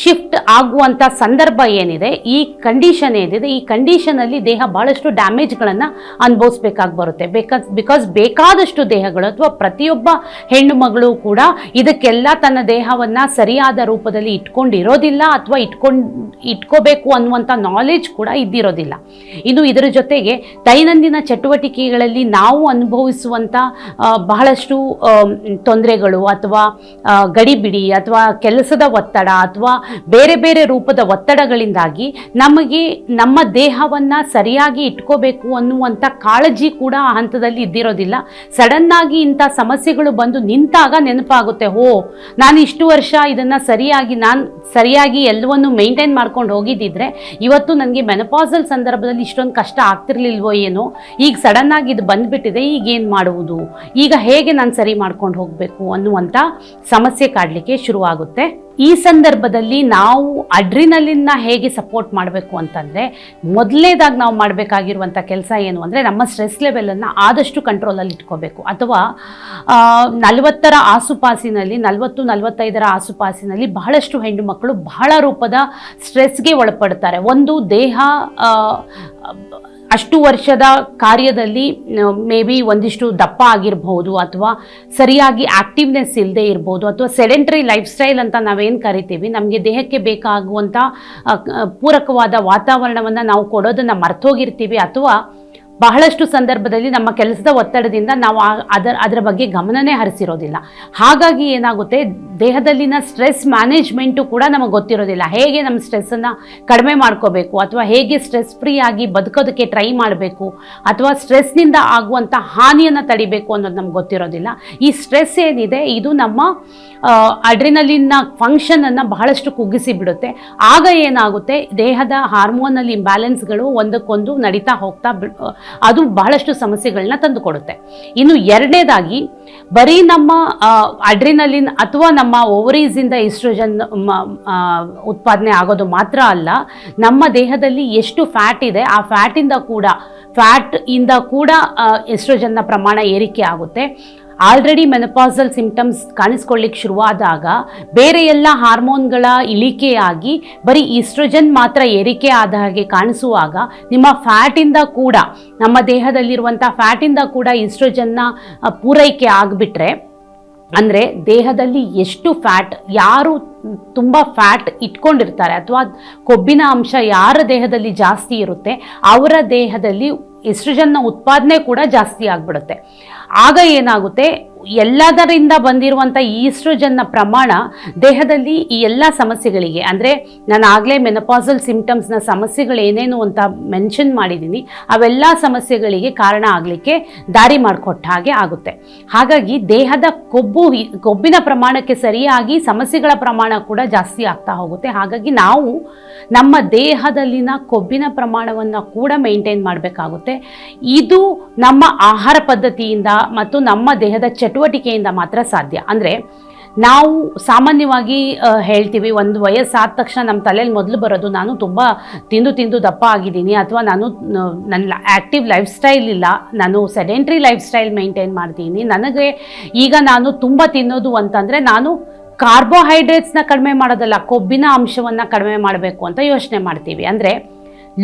ಶಿಫ್ಟ್ ಆಗುವಂಥ ಸಂದರ್ಭ ಏನಿದೆ, ಈ ಕಂಡೀಷನ್ ಏನಿದೆ, ಈ ಕಂಡೀಷನಲ್ಲಿ ದೇಹ ಭಾಳಷ್ಟು ಡ್ಯಾಮೇಜ್ಗಳನ್ನು ಅನುಭವಿಸ್ಬೇಕಾಗಿ ಬರುತ್ತೆ. ಬೇಕಾಸ್, ಬಿಕಾಸ್ ಬೇಕಾದಷ್ಟು ದೇಹಗಳು ಅಥವಾ ಪ್ರತಿಯೊಬ್ಬ ಹೆಣ್ಣು ಮಗಳು ಕೂಡ ಇದಕ್ಕೆಲ್ಲ ತನ್ನ ದೇಹವನ್ನು ಸರಿಯಾದ ರೂಪದಲ್ಲಿ ಇಟ್ಕೊಂಡಿರೋದಿಲ್ಲ ಅಥವಾ ಇಟ್ಕೊಂಡು, ಇಟ್ಕೋಬೇಕು ಅನ್ನುವಂಥ ನಾಲೆಜ್ ಕೂಡ ಇದ್ದಿರೋದಿಲ್ಲ. ಇನ್ನು ಇದರ ಜೊತೆಗೆ ದೈನಂದಿನ ಚಟುವಟಿಕೆಗಳಲ್ಲಿ ನಾವು ಅನುಭವಿಸುವಂಥ ಬಹಳಷ್ಟು ತೊಂದರೆಗಳು ಅಥವಾ ಗಡಿಬಿಡಿ ಅಥವಾ ಕೆಲಸದ ಒತ್ತಡ ಅಥವಾ ಬೇರೆ ಬೇರೆ ರೂಪದ ಒತ್ತಡಗಳಿಂದಾಗಿ ನಮಗೆ ನಮ್ಮ ದೇಹವನ್ನು ಸರಿಯಾಗಿ ಇಟ್ಕೋಬೇಕು ಅನ್ನುವಂಥ ಕಾಳಜಿ ಕೂಡ ಆ ಹಂತದಲ್ಲಿ ಇದ್ದಿರೋದಿಲ್ಲ. ಸಡನ್ನಾಗಿ ಇಂಥ ಸಮಸ್ಯೆಗಳು ಬಂದು ನಿಂತಾಗ ನೆನಪಾಗುತ್ತೆ ಓ ನಾನು ಇಷ್ಟು ವರ್ಷ ಇದನ್ನು ಸರಿಯಾಗಿ ನಾನು ಸರಿಯಾಗಿ ಎಲ್ಲವನ್ನು ಮೇಂಟೈನ್ ಮಾಡ್ಕೊಂಡು ಹೋಗಿದ್ದಿದ್ರೆ ಇವತ್ತು ನನಗೆ ಮೆನಪಾಸಲ್ ಸಂದರ್ಭದಲ್ಲಿ ಇಷ್ಟೊಂದು ಕಷ್ಟ ಆಗ್ತಿರ್ಲಿಲ್ವೋ ಏನೋ. ಈಗ ಸಡನ್ನಾಗಿ ಇದು ಬಂದ್ಬಿಟ್ಟಿದೆ, ಈಗ ಏನು ಮಾಡುವುದು? ಈಗ ಹೇಗೆ ನಾನು ಸರಿ ಮಾಡ್ಕೊಂಡು ಹೋಗಬೇಕು ಅನ್ನುವಂಥ ಸಮಸ್ಯೆ ಕಾಡಲಿಕ್ಕೆ ಶುರುವಾಗುತ್ತೆ. ಈ ಸಂದರ್ಭದಲ್ಲಿ ನಾವು ಅಡ್ರಿನಲಿನ್ನ ಹೇಗೆ ಸಪೋರ್ಟ್ ಮಾಡಬೇಕು ಅಂತಂದರೆ ಮೊದಲನೇದಾಗಿ ನಾವು ಮಾಡಬೇಕಾಗಿರುವಂಥ ಕೆಲಸ ಏನು ಅಂದರೆ, ನಮ್ಮ ಸ್ಟ್ರೆಸ್ ಲೆವೆಲನ್ನು ಆದಷ್ಟು ಕಂಟ್ರೋಲಲ್ಲಿ ಇಟ್ಕೋಬೇಕು. ಅಥವಾ ನಲವತ್ತರ ಆಸುಪಾಸಿನಲ್ಲಿ, ನಲವತ್ತು, ನಲವತ್ತೈದರ ಆಸುಪಾಸಿನಲ್ಲಿ ಬಹಳಷ್ಟು ಹೆಣ್ಣು ಮಕ್ಕಳು ಬಹಳ ರೂಪದ ಸ್ಟ್ರೆಸ್ಗೆ ಒಳಪಡ್ತಾರೆ. ಒಂದು ದೇಹ ಅಷ್ಟು ವರ್ಷದ ಕಾರ್ಯದಲ್ಲಿ ಮೇ ಬಿ ಒಂದಿಷ್ಟು ದಪ್ಪ ಆಗಿರ್ಬೋದು ಅಥವಾ ಸರಿಯಾಗಿ ಆಕ್ಟಿವ್ನೆಸ್ ಇಲ್ಲದೆ ಇರ್ಬೋದು ಅಥವಾ ಸೆಡೆಂಟ್ರಿ ಲೈಫ್ ಸ್ಟೈಲ್ ಅಂತ ನಾವೇನು ಕರಿತೀವಿ, ನಮಗೆ ದೇಹಕ್ಕೆ ಬೇಕಾಗುವಂಥ ಪೂರಕವಾದ ವಾತಾವರಣವನ್ನು ನಾವು ಕೊಡೋದನ್ನು ಮರ್ತೋಗಿರ್ತೀವಿ ಅಥವಾ ಬಹಳಷ್ಟು ಸಂದರ್ಭದಲ್ಲಿ ನಮ್ಮ ಕೆಲಸದ ಒತ್ತಡದಿಂದ ನಾವು ಅದರ ಅದರ ಬಗ್ಗೆ ಗಮನನೇ ಹರಿಸಿರೋದಿಲ್ಲ. ಹಾಗಾಗಿ ಏನಾಗುತ್ತೆ, ದೇಹದಲ್ಲಿನ ಸ್ಟ್ರೆಸ್ ಮ್ಯಾನೇಜ್ಮೆಂಟು ಕೂಡ ನಮಗೆ ಗೊತ್ತಿರೋದಿಲ್ಲ. ಹೇಗೆ ನಮ್ಮ ಸ್ಟ್ರೆಸ್ಸನ್ನು ಕಡಿಮೆ ಮಾಡ್ಕೋಬೇಕು, ಅಥವಾ ಹೇಗೆ ಸ್ಟ್ರೆಸ್ ಫ್ರೀ ಆಗಿ ಬದುಕೋದಕ್ಕೆ ಟ್ರೈ ಮಾಡಬೇಕು, ಅಥವಾ ಸ್ಟ್ರೆಸ್ನಿಂದ ಆಗುವಂಥ ಹಾನಿಯನ್ನು ತಡಿಬೇಕು ಅನ್ನೋದು ನಮ್ಗೆ ಗೊತ್ತಿರೋದಿಲ್ಲ. ಈ ಸ್ಟ್ರೆಸ್ ಏನಿದೆ, ಇದು ನಮ್ಮ ಅಡ್ರಿನಲಿನ ಫಂಕ್ಷನನ್ನು ಬಹಳಷ್ಟು ಕುಗ್ಗಿಸಿ ಬಿಡುತ್ತೆ. ಆಗ ಏನಾಗುತ್ತೆ, ದೇಹದ ಹಾರ್ಮೋನಲ್ಲಿ ಇಂಬ್ಯಾಲೆನ್ಸ್ಗಳು ಒಂದಕ್ಕೊಂದು ನಡೀತಾ ಹೋಗ್ತಾ ಅದು ಬಹಳಷ್ಟು ಸಮಸ್ಯೆಗಳನ್ನ ತಂದುಕೊಡುತ್ತೆ. ಇನ್ನು ಎರಡನೇದಾಗಿ, ಬರೀ ನಮ್ಮ ಅಡ್ರಿನಲಿನ್ ಅಥವಾ ನಮ್ಮ ಓವರೀಸಿಂದ ಇಸ್ಟ್ರೋಜನ್ ಉತ್ಪಾದನೆ ಆಗೋದು ಮಾತ್ರ ಅಲ್ಲ, ನಮ್ಮ ದೇಹದಲ್ಲಿ ಎಷ್ಟು ಫ್ಯಾಟ್ ಇದೆ, ಆ ಫ್ಯಾಟಿಂದ ಕೂಡ, ಫ್ಯಾಟ್ ಇಂದ ಕೂಡ ಎಸ್ಟ್ರೋಜನ್ನ ಪ್ರಮಾಣ ಏರಿಕೆ ಆಗುತ್ತೆ. ಆಲ್ರೆಡಿ ಮೆನಪಾಸಲ್ ಸಿಂಪ್ಟಮ್ಸ್ ಕಾಣಿಸ್ಕೊಳ್ಳಿಕ್ಕೆ ಶುರುವಾದಾಗ ಬೇರೆ ಎಲ್ಲ ಹಾರ್ಮೋನ್ಗಳ ಇಳಿಕೆಯಾಗಿ ಬರೀ ಈಸ್ಟ್ರೋಜನ್ ಮಾತ್ರ ಏರಿಕೆ ಆದ ಹಾಗೆ ಕಾಣಿಸುವಾಗ ನಿಮ್ಮ ಫ್ಯಾಟಿಂದ ಕೂಡ, ನಮ್ಮ ದೇಹದಲ್ಲಿರುವಂಥ ಫ್ಯಾಟಿಂದ ಕೂಡ ಈಸ್ಟ್ರೋಜನ್ನ ಪೂರೈಕೆ ಆಗಿಬಿಟ್ರೆ, ಅಂದರೆ ದೇಹದಲ್ಲಿ ಎಷ್ಟು ಫ್ಯಾಟ್, ಯಾರು ತುಂಬ ಫ್ಯಾಟ್ ಇಟ್ಕೊಂಡಿರ್ತಾರೆ ಅಥವಾ ಕೊಬ್ಬಿನ ಅಂಶ ಯಾರ ದೇಹದಲ್ಲಿ ಜಾಸ್ತಿ ಇರುತ್ತೆ, ಅವರ ದೇಹದಲ್ಲಿ ಎಸ್ಟ್ರೋಜನ್ನ ಉತ್ಪಾದನೆ ಕೂಡ ಜಾಸ್ತಿ ಆಗಿಬಿಡುತ್ತೆ. ಆಗ ಏನಾಗುತ್ತೆ? ಎಲ್ಲದರಿಂದ ಬಂದಿರುವಂಥ ಈಸ್ಟ್ರೋಜನ್ನ ಪ್ರಮಾಣ ದೇಹದಲ್ಲಿ ಈ ಎಲ್ಲ ಸಮಸ್ಯೆಗಳಿಗೆ, ಅಂದರೆ ನಾನು ಆಗಲೇ ಮೆನಪಾಸಲ್ ಸಿಂಪ್ಟಮ್ಸ್ನ ಸಮಸ್ಯೆಗಳು ಏನೇನು ಅಂತ ಮೆನ್ಷನ್ ಮಾಡಿದ್ದೀನಿ, ಅವೆಲ್ಲ ಸಮಸ್ಯೆಗಳಿಗೆ ಕಾರಣ ಆಗಲಿಕ್ಕೆ ದಾರಿ ಮಾಡಿಕೊಟ್ಟ ಹಾಗೆ ಆಗುತ್ತೆ. ಹಾಗಾಗಿ ದೇಹದ ಕೊಬ್ಬು ಕೊಬ್ಬಿನ ಪ್ರಮಾಣಕ್ಕೆ ಸರಿಯಾಗಿ ಸಮಸ್ಯೆಗಳ ಪ್ರಮಾಣ ಕೂಡ ಜಾಸ್ತಿ ಆಗ್ತಾ ಹೋಗುತ್ತೆ. ಹಾಗಾಗಿ ನಾವು ನಮ್ಮ ದೇಹದಲ್ಲಿನ ಕೊಬ್ಬಿನ ಪ್ರಮಾಣವನ್ನು ಕೂಡ ಮೇಂಟೈನ್ ಮಾಡಬೇಕಾಗುತ್ತೆ. ಇದು ನಮ್ಮ ಆಹಾರ ಪದ್ಧತಿಯಿಂದ ಮತ್ತು ನಮ್ಮ ದೇಹದ ಚಟುವಟಿಕೆಯಿಂದ ಮಾತ್ರ ಸಾಧ್ಯ. ಅಂದರೆ ನಾವು ಸಾಮಾನ್ಯವಾಗಿ ಹೇಳ್ತೀವಿ, ಒಂದು ವಯಸ್ಸಾದ ತಕ್ಷಣ ನಮ್ಮ ತಲೆಯಲ್ಲಿ ಮೊದಲು ಬರೋದು ನಾನು ತುಂಬ ತಿಂದು ತಿಂದು ದಪ್ಪ ಆಗಿದ್ದೀನಿ ಅಥವಾ ನಾನು ನನ್ನ ಆ್ಯಕ್ಟಿವ್ ಲೈಫ್ ಸ್ಟೈಲ್ ಇಲ್ಲ, ನಾನು ಸೆಡೆಂಟ್ರಿ ಲೈಫ್ ಸ್ಟೈಲ್ ಮೇಂಟೈನ್ ಮಾಡ್ತೀನಿ. ನನಗೆ ಈಗ ನಾನು ತುಂಬ ತಿನ್ನೋದು ಅಂತಂದರೆ ನಾನು ಕಾರ್ಬೋಹೈಡ್ರೇಟ್ಸ್ನ ಕಡಿಮೆ ಮಾಡೋದಲ್ಲ, ಕೊಬ್ಬಿನ ಅಂಶವನ್ನು ಕಡಿಮೆ ಮಾಡಬೇಕು ಅಂತ ಯೋಚನೆ ಮಾಡ್ತೀವಿ. ಅಂದರೆ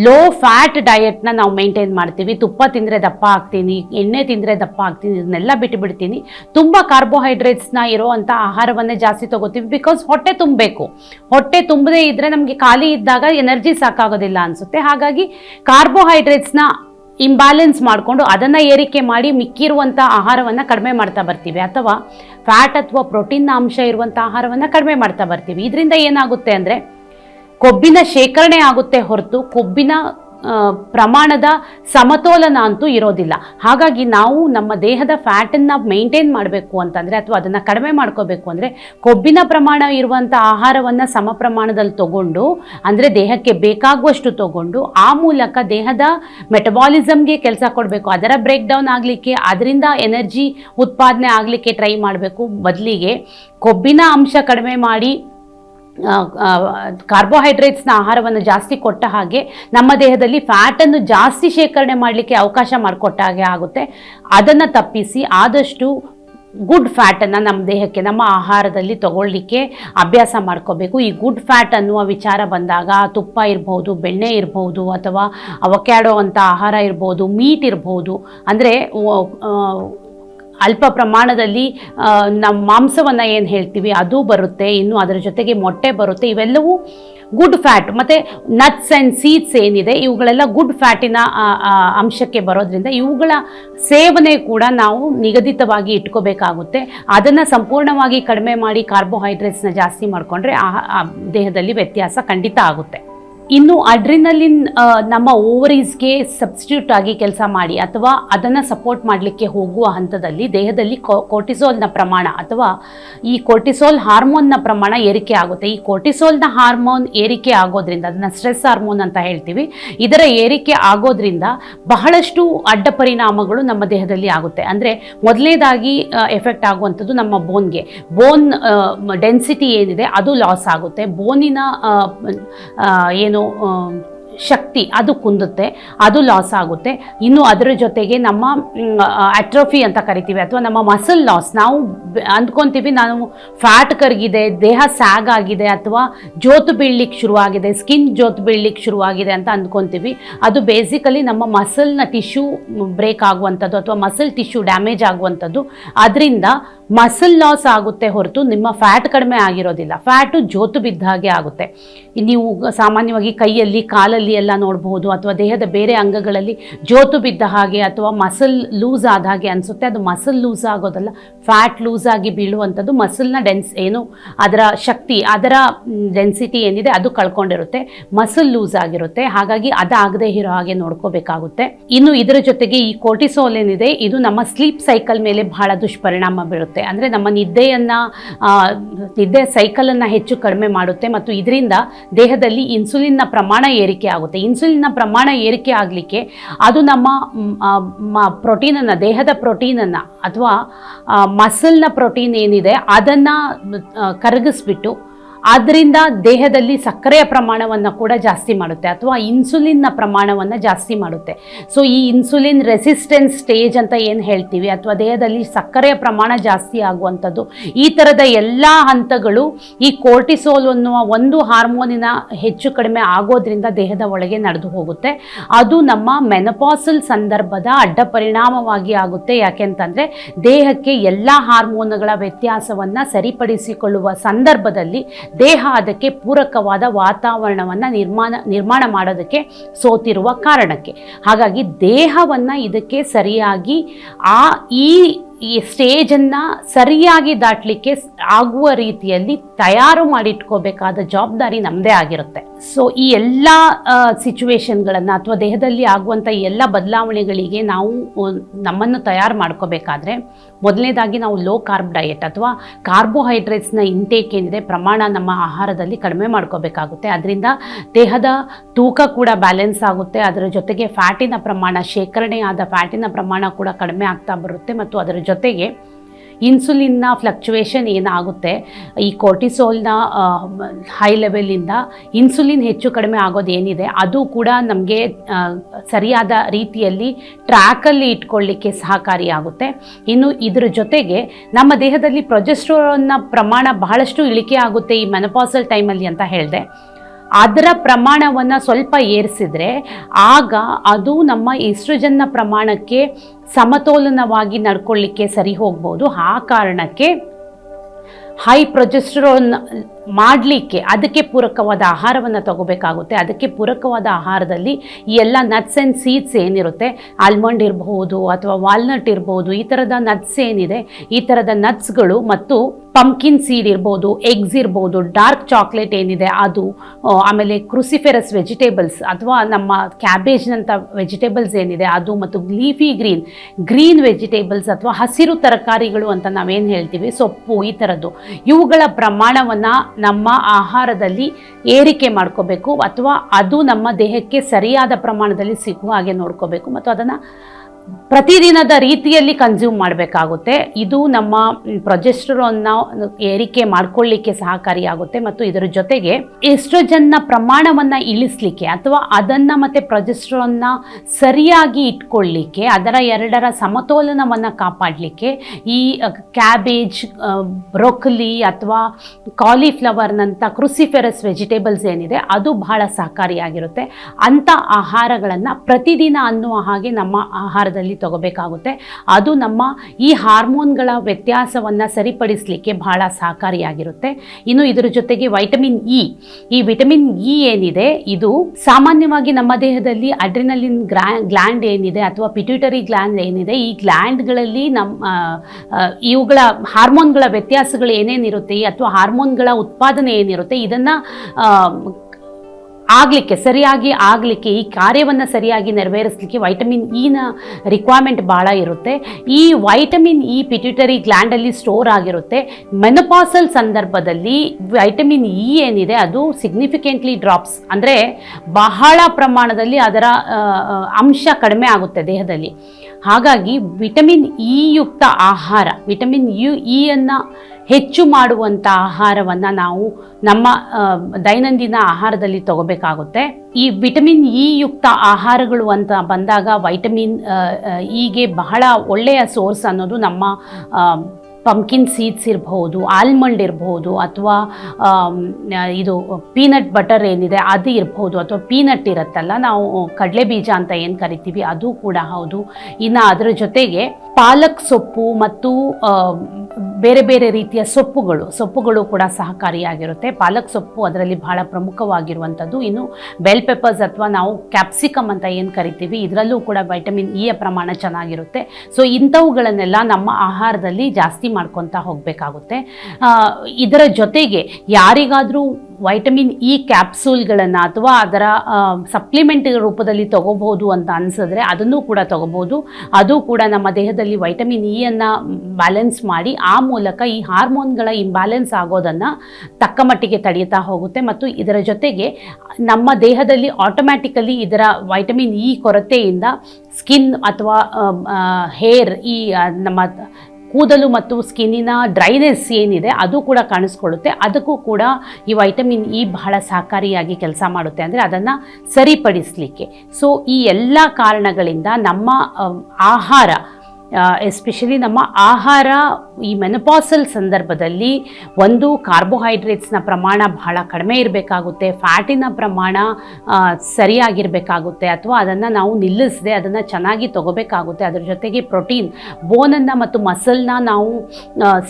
ಲೋ ಫ್ಯಾಟ್ ಡಯಟ್ನ ನಾವು ಮೇಂಟೈನ್ ಮಾಡ್ತೀವಿ. ತುಪ್ಪ ತಿಂದರೆ ದಪ್ಪ ಆಗ್ತೀನಿ, ಎಣ್ಣೆ ತಿಂದರೆ ದಪ್ಪ ಆಗ್ತೀನಿ ಇದನ್ನೆಲ್ಲ ಬಿಟ್ಟು ಬಿಡ್ತೀನಿ. ತುಂಬ ಕಾರ್ಬೋಹೈಡ್ರೇಟ್ಸ್ನ ಇರೋವಂಥ ಆಹಾರವನ್ನೇ ಜಾಸ್ತಿ ತಗೋತೀವಿ ಬಿಕಾಸ್ ಹೊಟ್ಟೆ ತುಂಬಬೇಕು. ಹೊಟ್ಟೆ ತುಂಬದೇ ಇದ್ದರೆ ನಮಗೆ ಖಾಲಿ ಇದ್ದಾಗ ಎನರ್ಜಿ ಸಾಕಾಗೋದಿಲ್ಲ ಅನಿಸುತ್ತೆ. ಹಾಗಾಗಿ ಕಾರ್ಬೋಹೈಡ್ರೇಟ್ಸ್ನ ಇಂಬ್ಯಾಲೆನ್ಸ್ ಮಾಡಿಕೊಂಡು ಅದನ್ನು ಏರಿಕೆ ಮಾಡಿ ಮಿಕ್ಕಿರುವಂಥ ಆಹಾರವನ್ನು ಕಡಿಮೆ ಮಾಡ್ತಾ ಬರ್ತೀವಿ. ಅಥವಾ ಫ್ಯಾಟ್ ಅಥವಾ ಪ್ರೋಟೀನ್ನ ಅಂಶ ಇರುವಂಥ ಆಹಾರವನ್ನು ಕಡಿಮೆ ಮಾಡ್ತಾ ಬರ್ತೀವಿ. ಇದರಿಂದ ಏನಾಗುತ್ತೆ ಅಂದರೆ ಕೊಬ್ಬಿನ ಶೇಖರಣೆ ಆಗುತ್ತೆ ಹೊರತು ಕೊಬ್ಬಿನ ಪ್ರಮಾಣದ ಸಮತೋಲನ ಅಂತೂ ಇರೋದಿಲ್ಲ. ಹಾಗಾಗಿ ನಾವು ನಮ್ಮ ದೇಹದ ಫ್ಯಾಟನ್ನು ಮೇಂಟೈನ್ ಮಾಡಬೇಕು ಅಂತಂದರೆ ಅಥವಾ ಅದನ್ನು ಕಡಿಮೆ ಮಾಡ್ಕೋಬೇಕು ಅಂದರೆ ಕೊಬ್ಬಿನ ಪ್ರಮಾಣ ಇರುವಂಥ ಆಹಾರವನ್ನು ಸಮ ಪ್ರಮಾಣದಲ್ಲಿ ತಗೊಂಡು, ಅಂದರೆ ದೇಹಕ್ಕೆ ಬೇಕಾಗುವಷ್ಟು ತಗೊಂಡು, ಆ ಮೂಲಕ ದೇಹದ ಮೆಟಬಾಲಿಸಮ್ಗೆ ಕೆಲಸ ಕೊಡಬೇಕು. ಅದರ ಬ್ರೇಕ್ ಡೌನ್ ಆಗಲಿಕ್ಕೆ, ಅದರಿಂದ ಎನರ್ಜಿ ಉತ್ಪಾದನೆ ಆಗಲಿಕ್ಕೆ ಟ್ರೈ ಮಾಡಬೇಕು. ಬದಲಿಗೆ ಕೊಬ್ಬಿನ ಅಂಶ ಕಡಿಮೆ ಮಾಡಿ ಕಾರ್ಬೋಹೈಡ್ರೇಟ್ಸ್ನ ಆಹಾರವನ್ನು ಜಾಸ್ತಿ ಕೊಟ್ಟ ಹಾಗೆ ನಮ್ಮ ದೇಹದಲ್ಲಿ ಫ್ಯಾಟನ್ನು ಜಾಸ್ತಿ ಶೇಖರಣೆ ಮಾಡಲಿಕ್ಕೆ ಅವಕಾಶ ಮಾಡಿಕೊಟ್ಟ ಹಾಗೆ ಆಗುತ್ತೆ. ಅದನ್ನು ತಪ್ಪಿಸಿ ಆದಷ್ಟು ಗುಡ್ ಫ್ಯಾಟನ್ನು ನಮ್ಮ ದೇಹಕ್ಕೆ, ನಮ್ಮ ಆಹಾರದಲ್ಲಿ ತಗೊಳ್ಳಿಕ್ಕೆ ಅಭ್ಯಾಸ ಮಾಡ್ಕೋಬೇಕು. ಈ ಗುಡ್ ಫ್ಯಾಟ್ ಅನ್ನುವ ವಿಚಾರ ಬಂದಾಗ ತುಪ್ಪ ಇರ್ಬೋದು, ಬೆಣ್ಣೆ ಇರ್ಬೋದು, ಅಥವಾ ಅವಕ್ಯಾಡೋ ಅಂಥ ಆಹಾರ ಇರ್ಬೋದು, ಮೀಟ್ ಇರ್ಬೋದು. ಅಂದರೆ ಅಲ್ಪ ಪ್ರಮಾಣದಲ್ಲಿ ನಮ್ಮ ಮಾಂಸವನ್ನು ಏನು ಹೇಳ್ತೀವಿ, ಅದು ಬರುತ್ತೆ, ಇನ್ನು ಅದರ ಜೊತೆಗೆ ಮೊಟ್ಟೆ ಬರುತ್ತೆ, ಇವೆಲ್ಲವೂ ಗುಡ್ ಫ್ಯಾಟ್ ಮತ್ತು ನಟ್ಸ್ ಆ್ಯಂಡ್ ಸೀಡ್ಸ್ ಏನಿದೆ, ಇವುಗಳೆಲ್ಲ ಗುಡ್ ಫ್ಯಾಟಿನ ಅಂಶಕ್ಕೆ ಬರೋದ್ರಿಂದ ಇವುಗಳ ಸೇವನೆ ಕೂಡ ನಾವು ನಿಗದಿತವಾಗಿ ಇಟ್ಕೋಬೇಕಾಗುತ್ತೆ. ಅದನ್ನು ಸಂಪೂರ್ಣವಾಗಿ ಕಡಿಮೆ ಮಾಡಿ ಕಾರ್ಬೋಹೈಡ್ರೇಟ್ಸ್ನ ಜಾಸ್ತಿ ಮಾಡಿಕೊಂಡ್ರೆ ಆ, ದೇಹದಲ್ಲಿ ವ್ಯತ್ಯಾಸ ಖಂಡಿತ ಆಗುತ್ತೆ. ಇನ್ನು ಅಡ್ರಿನಲಿನ್ ನಮ್ಮ ಓವರೀಸ್ಗೆ ಸಬ್ಸ್ಟಿಟ್ಯೂಟ್ ಆಗಿ ಕೆಲಸ ಮಾಡಿ ಅಥವಾ ಅದನ್ನು ಸಪೋರ್ಟ್ ಮಾಡಲಿಕ್ಕೆ ಹೋಗುವ ಹಂತದಲ್ಲಿ ದೇಹದಲ್ಲಿ ಕೋರ್ಟಿಸೋಲ್ನ ಪ್ರಮಾಣ ಅಥವಾ ಈ ಕೋರ್ಟಿಸೋಲ್ ಹಾರ್ಮೋನ್ನ ಪ್ರಮಾಣ ಏರಿಕೆ ಆಗುತ್ತೆ. ಈ ಕೋರ್ಟಿಸೋಲ್ನ ಹಾರ್ಮೋನ್ ಏರಿಕೆ ಆಗೋದ್ರಿಂದ ಅದನ್ನು ಸ್ಟ್ರೆಸ್ ಹಾರ್ಮೋನ್ ಅಂತ ಹೇಳ್ತೀವಿ ಇದರ ಏರಿಕೆ ಆಗೋದ್ರಿಂದ ಬಹಳಷ್ಟು ಅಡ್ಡ ಪರಿಣಾಮಗಳು ನಮ್ಮ ದೇಹದಲ್ಲಿ ಆಗುತ್ತೆ. ಅಂದರೆ ಮೊದಲನೇದಾಗಿ ಎಫೆಕ್ಟ್ ಆಗುವಂಥದ್ದು ನಮ್ಮ ಬೋನ್ಗೆ. ಬೋನ್ ಡೆನ್ಸಿಟಿ ಏನಿದೆ ಅದು ಲಾಸ್ ಆಗುತ್ತೆ. ಬೋನಿನ ಆ, ಆ, ಏನು ಆ, ಶಕ್ತಿ, ಅದು ಕುಂದುತ್ತೆ, ಅದು ಲಾಸ್ ಆಗುತ್ತೆ. ಇನ್ನು ಅದರ ಜೊತೆಗೆ ನಮ್ಮ ಅಟ್ರೋಫಿ ಅಂತ ಕರಿತೀವಿ, ಅಥವಾ ನಮ್ಮ ಮಸಲ್ ಲಾಸ್ ನಾವು ಅಂದ್ಕೊತೀವಿ ನಾನು ಫ್ಯಾಟ್ ಕರಗಿದೆ, ದೇಹ ಸ್ಯಾಗ್ ಆಗಿದೆ, ಅಥವಾ ಜೋತು ಬೀಳ್ಲಿಕ್ಕೆ ಶುರುವಾಗಿದೆ ಸ್ಕಿನ್ ಜೋತು ಬೀಳ್ಲಿಕ್ಕೆ ಶುರುವಾಗಿದೆ ಅಂತ ಅಂದ್ಕೊತೀವಿ. ಅದು ಬೇಸಿಕಲಿ ನಮ್ಮ ಮಸಲ್ನ ಟಿಶ್ಯೂ ಬ್ರೇಕ್ ಆಗುವಂಥದ್ದು, ಅಥವಾ ಮಸಲ್ ಟಿಶ್ಯೂ ಡ್ಯಾಮೇಜ್ ಆಗುವಂಥದ್ದು. ಅದರಿಂದ ಮಸಲ್ ಲಾಸ್ ಆಗುತ್ತೆ ಹೊರತು ನಿಮ್ಮ ಫ್ಯಾಟ್ ಕಡಿಮೆ ಆಗಿರೋದಿಲ್ಲ. ಫ್ಯಾಟು ಜೋತು ಬಿದ್ದ ಹಾಗೆ ಆಗುತ್ತೆ. ನೀವು ಸಾಮಾನ್ಯವಾಗಿ ಕೈಯಲ್ಲಿ, ಕಾಲಲ್ಲಿ ಎಲ್ಲ ನೋಡಬಹುದು ಅಥವಾ ದೇಹದ ಬೇರೆ ಅಂಗಗಳಲ್ಲಿ ಜೋತು ಬಿದ್ದ ಹಾಗೆ ಅಥವಾ ಮಸಲ್ ಲೂಸ್ ಆದ ಹಾಗೆ ಅನಿಸುತ್ತೆ. ಅದು ಮಸಲ್ ಲೂಸ್ ಆಗೋದಲ್ಲ ಫ್ಯಾಟ್ ಲೂಸ್ ಆಗಿ ಬೀಳುವಂಥದ್ದು ಮಸಲ್ನ ಡೆನ್ಸ್ ಏನು, ಅದರ ಶಕ್ತಿ, ಅದರ ಡೆನ್ಸಿಟಿ ಏನಿದೆ ಅದು ಕಳ್ಕೊಂಡಿರುತ್ತೆ. ಮಸಲ್ ಲೂಸ್ ಆಗಿರುತ್ತೆ. ಹಾಗಾಗಿ ಅದಾಗದೇ ಇರೋ ಹಾಗೆ ನೋಡ್ಕೋಬೇಕಾಗುತ್ತೆ. ಇನ್ನು ಇದರ ಜೊತೆಗೆ ಈ ಕೋಟಿಸೋಲ್ ಏನಿದೆ, ಇದು ನಮ್ಮ ಸ್ಲೀಪ್ ಸೈಕಲ್ ಮೇಲೆ ಬಹಳ ದುಷ್ಪರಿಣಾಮ ಬೀಳುತ್ತೆ. ಅಂದರೆ ನಮ್ಮ ನಿದ್ದೆಯನ್ನು ನಿದ್ದೆ ಸೈಕಲನ್ನು ಹೆಚ್ಚು ಕಡಿಮೆ ಮಾಡುತ್ತೆ. ಮತ್ತು ಇದರಿಂದ ದೇಹದಲ್ಲಿ ಇನ್ಸುಲಿನ್ನ ಪ್ರಮಾಣ ಏರಿಕೆ ಆಗುತ್ತೆ. ಇನ್ಸುಲಿನ್ನ ಪ್ರಮಾಣ ಏರಿಕೆ ಆಗಲಿಕ್ಕೆ ಅದು ನಮ್ಮ ಪ್ರೋಟೀನನ್ನು, ದೇಹದ ಪ್ರೋಟೀನನ್ನು ಅಥವಾ ಮಸಲ್ನ ಪ್ರೋಟೀನ್ ಏನಿದೆ ಅದನ್ನು ಕರಗಿಸ್ಬಿಟ್ಟು ಆದ್ದರಿಂದ ದೇಹದಲ್ಲಿ ಸಕ್ಕರೆಯ ಪ್ರಮಾಣವನ್ನು ಕೂಡ ಜಾಸ್ತಿ ಮಾಡುತ್ತೆ ಅಥವಾ ಇನ್ಸುಲಿನ್ನ ಪ್ರಮಾಣವನ್ನು ಜಾಸ್ತಿ ಮಾಡುತ್ತೆ. ಸೊ ಈ ಇನ್ಸುಲಿನ್ ರೆಸಿಸ್ಟೆನ್ಸ್ ಸ್ಟೇಜ್ ಅಂತ ಏನು ಹೇಳ್ತೀವಿ? ಅಥವಾ ದೇಹದಲ್ಲಿ ಸಕ್ಕರೆಯ ಪ್ರಮಾಣ ಜಾಸ್ತಿ ಆಗುವಂಥದ್ದು. ಈ ಥರದ ಎಲ್ಲ ಹಂತಗಳು ಈ ಕೋರ್ಟಿಸೋಲ್ ಅನ್ನುವ ಒಂದು ಹಾರ್ಮೋನಿನ ಹೆಚ್ಚು ಕಡಿಮೆ ಆಗೋದ್ರಿಂದ ದೇಹದ ಒಳಗೆ ನಡೆದು ಹೋಗುತ್ತೆ. ಅದು ನಮ್ಮ ಮೆನಪಾಸಲ್ ಸಂದರ್ಭದ ಅಡ್ಡ ಪರಿಣಾಮವಾಗಿ ಆಗುತ್ತೆ ಯಾಕೆಂತಂದರೆ ದೇಹಕ್ಕೆ ಎಲ್ಲ ಹಾರ್ಮೋನ್ಗಳ ವ್ಯತ್ಯಾಸವನ್ನು ಸರಿಪಡಿಸಿಕೊಳ್ಳುವ ಸಂದರ್ಭದಲ್ಲಿ ದೇಹ ಅದಕ್ಕೆ ಪೂರಕವಾದ ವಾತಾವರಣವನ್ನು ನಿರ್ಮಾಣ ನಿರ್ಮಾಣ ಮಾಡೋದಕ್ಕೆ ಸೋತಿರುವ ಕಾರಣಕ್ಕೆ. ಹಾಗಾಗಿ ದೇಹವನ್ನು ಇದಕ್ಕೆ ಸರಿಯಾಗಿ ಆ ಈ ಈ ಸ್ಟೇಜನ್ನು ಸರಿಯಾಗಿ ದಾಟಲಿಕ್ಕೆ ಆಗುವ ರೀತಿಯಲ್ಲಿ ತಯಾರು ಮಾಡಿಟ್ಕೋಬೇಕಾದ ಜವಾಬ್ದಾರಿ ನಮ್ಮದೇ ಆಗಿರುತ್ತೆ. ಸೊ ಈ ಎಲ್ಲ ಸಿಚುವೇಶನ್ಗಳನ್ನು ಅಥವಾ ದೇಹದಲ್ಲಿ ಆಗುವಂಥ ಎಲ್ಲ ಬದಲಾವಣೆಗಳಿಗೆ ನಾವು ನಮ್ಮನ್ನು ತಯಾರು ಮಾಡ್ಕೋಬೇಕಾದ್ರೆ ಮೊದಲನೇದಾಗಿ ನಾವು ಲೋ ಕಾರ್ಬ್ ಡಯೆಟ್ ಅಥವಾ ಕಾರ್ಬೋಹೈಡ್ರೇಟ್ಸ್ನ ಇಂಟೇಕ್ ಏನಿದೆ ಪ್ರಮಾಣ ನಮ್ಮ ಆಹಾರದಲ್ಲಿ ಕಡಿಮೆ ಮಾಡ್ಕೋಬೇಕಾಗುತ್ತೆ. ಅದರಿಂದ ದೇಹದ ತೂಕ ಕೂಡ ಬ್ಯಾಲೆನ್ಸ್ ಆಗುತ್ತೆ. ಅದರ ಜೊತೆಗೆ ಫ್ಯಾಟಿನ ಪ್ರಮಾಣ, ಶೇಖರಣೆಯಾದ ಫ್ಯಾಟಿನ ಪ್ರಮಾಣ ಕೂಡ ಕಡಿಮೆ ಆಗ್ತಾ ಬರುತ್ತೆ. ಮತ್ತು ಅದರ ಜೊತೆಗೆ ಇನ್ಸುಲಿನ್ನ ಫ್ಲಕ್ಚುವೇಷನ್ ಏನಾಗುತ್ತೆ? ಈ ಕೋರ್ಟಿಸೋಲ್ನ ಹೈ ಲೆವೆಲಿಂದ ಇನ್ಸುಲಿನ್ ಹೆಚ್ಚು ಕಡಿಮೆ ಆಗೋದು ಏನಿದೆ, ಅದು ಕೂಡ ನಮಗೆ ಸರಿಯಾದ ರೀತಿಯಲ್ಲಿ ಟ್ರ್ಯಾಕಲ್ಲಿ ಇಟ್ಕೊಳ್ಳಿಕ್ಕೆ ಸಹಕಾರಿಯಾಗುತ್ತೆ. ಇನ್ನು ಇದರ ಜೊತೆಗೆ ನಮ್ಮ ದೇಹದಲ್ಲಿ ಪ್ರೊಜೆಸ್ಟ್ರೋನ್ನ ಪ್ರಮಾಣ ಬಹಳಷ್ಟು ಇಳಿಕೆ ಆಗುತ್ತೆ ಈ ಮೆನಪಾಸಲ್ ಟೈಮಲ್ಲಿ ಅಂತ ಹೇಳಿದೆ. ಅದರ ಪ್ರಮಾಣವನ್ನು ಸ್ವಲ್ಪ ಏರಿಸಿದರೆ ಆಗ ಅದು ನಮ್ಮ ಈಸ್ಟ್ರೋಜನ್ನ ಪ್ರಮಾಣಕ್ಕೆ ಸಮತೋಲನವಾಗಿ ನಡ್ಕೊಳ್ಳಿಕ್ಕೆ ಸರಿ ಹೋಗ್ಬೋದು. ಆ ಕಾರಣಕ್ಕೆ ಹೈ ಪ್ರೊಜೆಸ್ಟ್ರೋನ್ ಮಾಡಲಿಕ್ಕೆ, ಅದಕ್ಕೆ ಪೂರಕವಾದ ಆಹಾರವನ್ನು ತಗೋಬೇಕಾಗುತ್ತೆ. ಅದಕ್ಕೆ ಪೂರಕವಾದ ಆಹಾರದಲ್ಲಿ ಈ ಎಲ್ಲ ನಟ್ಸ್ ಆ್ಯಂಡ್ ಸೀಡ್ಸ್ ಏನಿರುತ್ತೆ ಆಲ್ಮಂಡ್ ಇರಬಹುದು ಅಥವಾ ವಾಲ್ನಟ್ ಇರ್ಬೋದು ಈ ಥರದ ನಟ್ಸ್ ಏನಿದೆ, ಈ ಥರದ ನಟ್ಸ್ಗಳು ಮತ್ತು ಪಂಕಿನ್ ಸೀಡ್ ಇರ್ಬೋದು ಎಗ್ಸ್ ಇರ್ಬೋದು ಡಾರ್ಕ್ ಚಾಕ್ಲೇಟ್ ಏನಿದೆ, ಅದು ಆಮೇಲೆ ಕ್ರುಸಿಫೆರಸ್ ವೆಜಿಟೇಬಲ್ಸ್ ಅಥವಾ ನಮ್ಮ ಕ್ಯಾಬೇಜ್ನಂಥ ವೆಜಿಟೇಬಲ್ಸ್ ಏನಿದೆ, ಅದು ಮತ್ತು ಲೀಫಿ ಗ್ರೀನ್ ಗ್ರೀನ್ ವೆಜಿಟೇಬಲ್ಸ್ ಅಥವಾ ಹಸಿರು ತರಕಾರಿಗಳು ಅಂತ ನಾವೇನು ಹೇಳ್ತೀವಿ, ಸೊಪ್ಪು ಈ ಥರದ್ದು ಇವುಗಳ ಪ್ರಮಾಣವನ್ನು ನಮ್ಮ ಆಹಾರದಲ್ಲಿ ಏರಿಕೆ ಮಾಡ್ಕೋಬೇಕು ಅಥವಾ ಅದು ನಮ್ಮ ದೇಹಕ್ಕೆ ಸರಿಯಾದ ಪ್ರಮಾಣದಲ್ಲಿ ಸಿಗುವ ಹಾಗೆ ನೋಡ್ಕೋಬೇಕು. ಮತ್ತು ಅದನ್ನು ಪ್ರತಿದಿನದ ರೀತಿಯಲ್ಲಿ ಕನ್ಸ್ಯೂಮ್ ಮಾಡಬೇಕಾಗುತ್ತೆ. ಇದು ನಮ್ಮ ಪ್ರೊಜೆಸ್ಟ್ರೋನ್ನ ಏರಿಕೆ ಮಾಡ್ಕೊಳ್ಳಿಕ್ಕೆ ಸಹಕಾರಿಯಾಗುತ್ತೆ ಮತ್ತು ಇದರ ಜೊತೆಗೆ ಎಸ್ಟ್ರೋಜನ್ನ ಪ್ರಮಾಣವನ್ನು ಇಳಿಸಲಿಕ್ಕೆ ಅಥವಾ ಅದನ್ನು ಮತ್ತು ಪ್ರೊಜೆಸ್ಟ್ರೋನ್ನ ಸರಿಯಾಗಿ ಇಟ್ಕೊಳ್ಳಿಕ್ಕೆ, ಅದರ ಎರಡರ ಸಮತೋಲನವನ್ನು ಕಾಪಾಡಲಿಕ್ಕೆ ಈ ಕ್ಯಾಬೇಜ್ ಬ್ರೊಕೊಲಿ ಅಥವಾ ಕಾಲಿಫ್ಲವರ್ನಂಥ ಕ್ರುಸಿಫೆರಸ್ ವೆಜಿಟೇಬಲ್ಸ್ ಏನಿದೆ ಅದು ಬಹಳ ಸಹಕಾರಿಯಾಗಿರುತ್ತೆ. ಅಂಥ ಆಹಾರಗಳನ್ನು ಪ್ರತಿದಿನ ಅನ್ನುವ ಹಾಗೆ ನಮ್ಮ ಆಹಾರದಲ್ಲಿ ತಗೋಬೇಕಾಗುತ್ತೆ. ಅದು ನಮ್ಮ ಈ ಹಾರ್ಮೋನ್ಗಳ ವ್ಯತ್ಯಾಸವನ್ನು ಸರಿಪಡಿಸಲಿಕ್ಕೆ ಬಹಳ ಸಹಕಾರಿಯಾಗಿರುತ್ತೆ. ಇನ್ನು ಇದರ ಜೊತೆಗೆ ವೈಟಮಿನ್ ಇ. ಈ ವಿಟಮಿನ್ ಇ ಏನಿದೆ? ಇದು ಸಾಮಾನ್ಯವಾಗಿ ನಮ್ಮ ದೇಹದಲ್ಲಿ ಅಡ್ರಿನಲಿನ್ ಗ್ರಾ ಗ್ಲ್ಯಾಂಡ್ ಏನಿದೆ ಅಥವಾ ಪಿಟ್ಯೂಟರಿ ಗ್ಲ್ಯಾಂಡ್ ಏನಿದೆ, ಈ ಗ್ಲ್ಯಾಂಡ್ಗಳಲ್ಲಿ ನಮ್ಮ ಇವುಗಳ ಹಾರ್ಮೋನ್ಗಳ ವ್ಯತ್ಯಾಸಗಳು ಏನೇನಿರುತ್ತೆ ಅಥವಾ ಹಾರ್ಮೋನ್ಗಳ ಉತ್ಪಾದನೆ ಏನಿರುತ್ತೆ, ಇದನ್ನು ಆಗಲಿಕ್ಕೆ, ಸರಿಯಾಗಿ ಆಗಲಿಕ್ಕೆ, ಈ ಕಾರ್ಯವನ್ನು ಸರಿಯಾಗಿ ನೆರವೇರಿಸಲಿಕ್ಕೆ ವೈಟಮಿನ್ ಇನ ರಿಕ್ವೈರ್ಮೆಂಟ್ ಭಾಳ ಇರುತ್ತೆ. ಈ ವೈಟಮಿನ್ ಇ ಪಿಟ್ಯೂಟರಿ ಗ್ಲ್ಯಾಂಡಲ್ಲಿ ಸ್ಟೋರ್ ಆಗಿರುತ್ತೆ. ಮೆನಪಾಸಲ್ ಸಂದರ್ಭದಲ್ಲಿ ವೈಟಮಿನ್ ಇ ಏನಿದೆ, ಅದು ಸಿಗ್ನಿಫಿಕೆಂಟ್ಲಿ ಡ್ರಾಪ್ಸ್ ಅಂದರೆ ಬಹಳ ಪ್ರಮಾಣದಲ್ಲಿ ಅದರ ಅಂಶ ಕಡಿಮೆ ಆಗುತ್ತೆ ದೇಹದಲ್ಲಿ. ಹಾಗಾಗಿ ವಿಟಮಿನ್ ಇ ಯುಕ್ತ ಆಹಾರ, ವಿಟಮಿನ್ ಯು ಇಯನ್ನು ಹೆಚ್ಚು ಮಾಡುವಂಥ ಆಹಾರವನ್ನು ನಾವು ನಮ್ಮ ದೈನಂದಿನ ಆಹಾರದಲ್ಲಿ ತಗೋಬೇಕಾಗುತ್ತೆ. ಈ ವಿಟಮಿನ್ ಇ ಯುಕ್ತ ಆಹಾರಗಳು ಅಂತ ಬಂದಾಗ ವೈಟಮಿನ್ ಇಗೆ ಬಹಳ ಒಳ್ಳೆಯ ಸೋರ್ಸ್ ಅನ್ನೋದು ನಮ್ಮ ಆ, ಪಂಕಿನ್ ಸೀಡ್ಸ್ ಇರಬಹುದು ಆಲ್ಮಂಡ್ ಇರಬಹುದು ಅಥವಾ ಇದು ಪೀನಟ್ ಬಟರ್ ಏನಿದೆ ಅದು ಇರಬಹುದು ಅಥವಾ ಪೀನಟ್ ಇರುತ್ತಲ್ಲ ನಾವು ಕಡಲೆ ಬೀಜ ಅಂತ ಏನು ಕರಿತೀವಿ ಅದು ಕೂಡ ಹೌದು. ಇನ್ನು ಅದರ ಜೊತೆಗೆ ಪಾಲಕ್ ಸೊಪ್ಪು ಮತ್ತು ಬೇರೆ ಬೇರೆ ರೀತಿಯ ಸೊಪ್ಪುಗಳು ಸೊಪ್ಪುಗಳು ಕೂಡ ಸಹಕಾರಿಯಾಗಿರುತ್ತೆ. ಪಾಲಕ್ ಸೊಪ್ಪು ಅದರಲ್ಲಿ ಬಹಳ ಪ್ರಮುಖವಾಗಿರುವಂಥದ್ದು. ಇನ್ನು ಬೆಲ್ ಪೆಪ್ಪರ್ಸ್ ಅಥವಾ ನಾವು ಕ್ಯಾಪ್ಸಿಕಮ್ ಅಂತ ಏನು ಕರಿತೀವಿ, ಇದರಲ್ಲೂ ಕೂಡ ವೈಟಮಿನ್ ಇಯ ಪ್ರಮಾಣ ಚೆನ್ನಾಗಿರುತ್ತೆ. ಸೊ ಇಂಥವುಗಳನ್ನೆಲ್ಲ ನಮ್ಮ ಆಹಾರದಲ್ಲಿ ಜಾಸ್ತಿ ಮಾಡ್ಕೊತಾ ಹೋಗಬೇಕಾಗುತ್ತೆ. ಇದರ ಜೊತೆಗೆ ಯಾರಿಗಾದರೂ ವೈಟಮಿನ್ ಇ ಕ್ಯಾಪ್ಸೂಲ್ಗಳನ್ನು ಅಥವಾ ಅದರ ಸಪ್ಲಿಮೆಂಟ್ ರೂಪದಲ್ಲಿ ತಗೋಬೋದು ಅಂತ ಅನಿಸಿದ್ರೆ ಅದನ್ನು ಕೂಡ ತಗೋಬೋದು ಅದು ಕೂಡ ನಮ್ಮ ದೇಹದಲ್ಲಿ ವೈಟಮಿನ್ ಇಯನ್ನು ಬ್ಯಾಲೆನ್ಸ್ ಮಾಡಿ ಆ ಮೂಲಕ ಈ ಹಾರ್ಮೋನ್ಗಳ ಇಂಬ್ಯಾಲೆನ್ಸ್ ಆಗೋದನ್ನು ತಕ್ಕ ಮಟ್ಟಿಗೆ ತಡೆಯುತ್ತಾ ಹೋಗುತ್ತೆ. ಮತ್ತು ಇದರ ಜೊತೆಗೆ ನಮ್ಮ ದೇಹದಲ್ಲಿ ಆಟೋಮ್ಯಾಟಿಕಲಿ ಇದರ ವೈಟಮಿನ್ ಇ ಕೊರತೆಯಿಂದ ಸ್ಕಿನ್ ಅಥವಾ ಹೇರ್ ಈ ನಮ್ಮ ಕೂದಲು ಮತ್ತು ಸ್ಕಿನ್ನಿನ ಡ್ರೈನೆಸ್ ಏನಿದೆ ಅದು ಕೂಡ ಕಾಣಿಸ್ಕೊಳ್ಳುತ್ತೆ. ಅದಕ್ಕೂ ಕೂಡ ಈ ವೈಟಮಿನ್ ಇ ಬಹಳ ಸಹಕಾರಿಯಾಗಿ ಕೆಲಸ ಮಾಡುತ್ತೆ ಅಂದರೆ ಅದನ್ನು ಸರಿಪಡಿಸಲಿಕ್ಕೆ. ಸೊ ಈ ಎಲ್ಲ ಕಾರಣಗಳಿಂದ ನಮ್ಮ ಆಹಾರ ಎಸ್ಪೆಷಲಿ ನಮ್ಮ ಆಹಾರ ಈ ಮೆನಪಾಸಲ್ ಸಂದರ್ಭದಲ್ಲಿ ಒಂದು ಕಾರ್ಬೋಹೈಡ್ರೇಟ್ಸ್ನ ಪ್ರಮಾಣ ಬಹಳ ಕಡಿಮೆ ಇರಬೇಕಾಗುತ್ತೆ ಫ್ಯಾಟಿನ ಪ್ರಮಾಣ ಸರಿಯಾಗಿರಬೇಕಾಗುತ್ತೆ ಅಥವಾ ಅದನ್ನು ನಾವು ನಿಲ್ಲಿಸದೆ ಅದನ್ನು ಚೆನ್ನಾಗಿ ತಗೋಬೇಕಾಗುತ್ತೆ. ಅದರ ಜೊತೆಗೆ ಪ್ರೋಟೀನ್ ಬೋನನ್ನು ಮತ್ತು ಮಸಲ್ನ ನಾವು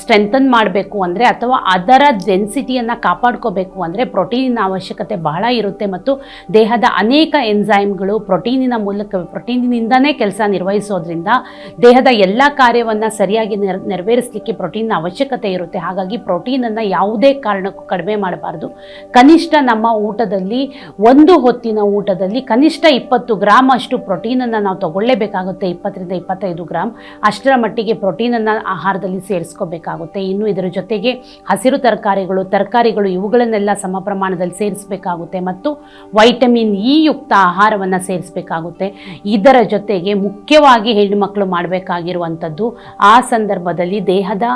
ಸ್ಟ್ರೆಂಥನ್ ಮಾಡಬೇಕು ಅಂದರೆ ಅಥವಾ ಅದರ ಡೆನ್ಸಿಟಿಯನ್ನು ಕಾಪಾಡ್ಕೋಬೇಕು ಅಂದರೆ ಪ್ರೋಟೀನಿನ ಅವಶ್ಯಕತೆ ಬಹಳ ಇರುತ್ತೆ ಮತ್ತು ದೇಹದ ಅನೇಕ ಎನ್ಸೈಮ್ಗಳು ಪ್ರೋಟೀನಿನ ಮೂಲಕ ಪ್ರೋಟೀನಿನಿಂದನೇ ಕೆಲಸ ನಿರ್ವಹಿಸೋದ್ರಿಂದ ದೇಹದ ಎಲ್ಲ ಕಾರ್ಯವನ್ನು ಸರಿಯಾಗಿ ನೆರ ನೆರವೇರಿಸಲಿಕ್ಕೆ ಪ್ರೋಟೀನ್ ಅವಶ್ಯಕತೆ ಇರುತ್ತೆ. ಹಾಗಾಗಿ ಪ್ರೋಟೀನನ್ನು ಯಾವುದೇ ಕಾರಣಕ್ಕೂ ಕಡಿಮೆ ಮಾಡಬಾರ್ದು. ಕನಿಷ್ಠ ನಮ್ಮ ಊಟದಲ್ಲಿ ಒಂದು ಹೊತ್ತಿನ ಊಟದಲ್ಲಿ ಕನಿಷ್ಠ ಇಪ್ಪತ್ತು ಗ್ರಾಮ್ ಅಷ್ಟು ಪ್ರೋಟೀನನ್ನು ನಾವು ತಗೊಳ್ಳೇಬೇಕಾಗುತ್ತೆ. ಇಪ್ಪತ್ತರಿಂದ ಇಪ್ಪತ್ತೈದು ಗ್ರಾಮ್ ಅಷ್ಟರ ಮಟ್ಟಿಗೆ ಪ್ರೋಟೀನನ್ನು ಆಹಾರದಲ್ಲಿ ಸೇರಿಸ್ಕೋಬೇಕಾಗುತ್ತೆ. ಇನ್ನು ಇದರ ಜೊತೆಗೆ ಹಸಿರು ತರಕಾರಿಗಳು ತರಕಾರಿಗಳು ಇವುಗಳನ್ನೆಲ್ಲ ಸಮ ಪ್ರಮಾಣದಲ್ಲಿ ಸೇರಿಸಬೇಕಾಗುತ್ತೆ ಮತ್ತು ವೈಟಮಿನ್ ಇ ಯುಕ್ತ ಆಹಾರವನ್ನು ಸೇರಿಸಬೇಕಾಗುತ್ತೆ. ಇದರ ಜೊತೆಗೆ ಮುಖ್ಯವಾಗಿ ಹೆಣ್ಣುಮಕ್ಕಳು ಮಾಡಬೇಕಾಗಿರುವಂಥದ್ದು ಆ ಸಂದರ್ಭದಲ್ಲಿ ದೇಹ ದೇಹದ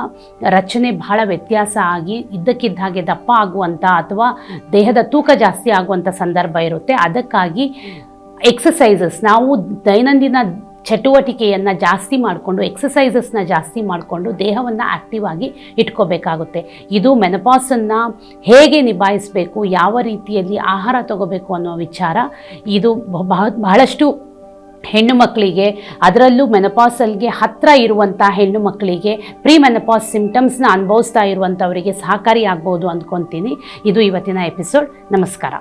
ರಚನೆ ಬಹಳ ವ್ಯತ್ಯಾಸ ಆಗಿ ಇದ್ದಕ್ಕಿದ್ದ ಹಾಗೆ ದಪ್ಪ ಆಗುವಂಥ ಅಥವಾ ದೇಹದ ತೂಕ ಜಾಸ್ತಿ ಆಗುವಂಥ ಸಂದರ್ಭ ಇರುತ್ತೆ. ಅದಕ್ಕಾಗಿ ಎಕ್ಸಸೈಸಸ್ ನಾವು ದೈನಂದಿನ ಚಟುವಟಿಕೆಯನ್ನು ಜಾಸ್ತಿ ಮಾಡಿಕೊಂಡು ಎಕ್ಸಸೈಸಸ್ನ ಜಾಸ್ತಿ ಮಾಡಿಕೊಂಡು ದೇಹವನ್ನು ಆ್ಯಕ್ಟಿವ್ ಆಗಿ ಇಟ್ಕೋಬೇಕಾಗುತ್ತೆ. ಇದು ಮೆನಪಾಸನ್ನು ಹೇಗೆ ನಿಭಾಯಿಸಬೇಕು, ಯಾವ ರೀತಿಯಲ್ಲಿ ಆಹಾರ ತಗೋಬೇಕು ಅನ್ನೋ ವಿಚಾರ, ಇದು ಬಹ ಬಹಳಷ್ಟು ಹೆಣ್ಣು ಮಕ್ಕಳಿಗೆ ಅದರಲ್ಲೂ ಮೆನಪಾಸಲ್ಗೆ ಹತ್ತಿರ ಇರುವಂಥ ಹೆಣ್ಣು ಮಕ್ಕಳಿಗೆ ಪ್ರೀ ಮೆನಪಾಸ್ ಸಿಂಪ್ಟಮ್ಸ್ನ ಅನುಭವಿಸ್ತಾ ಇರುವಂಥವರಿಗೆ ಸಹಕಾರಿ ಆಗ್ಬೋದು ಅಂದ್ಕೊತೀನಿ. ಇದು ಇವತ್ತಿನ ಎಪಿಸೋಡ್. ನಮಸ್ಕಾರ.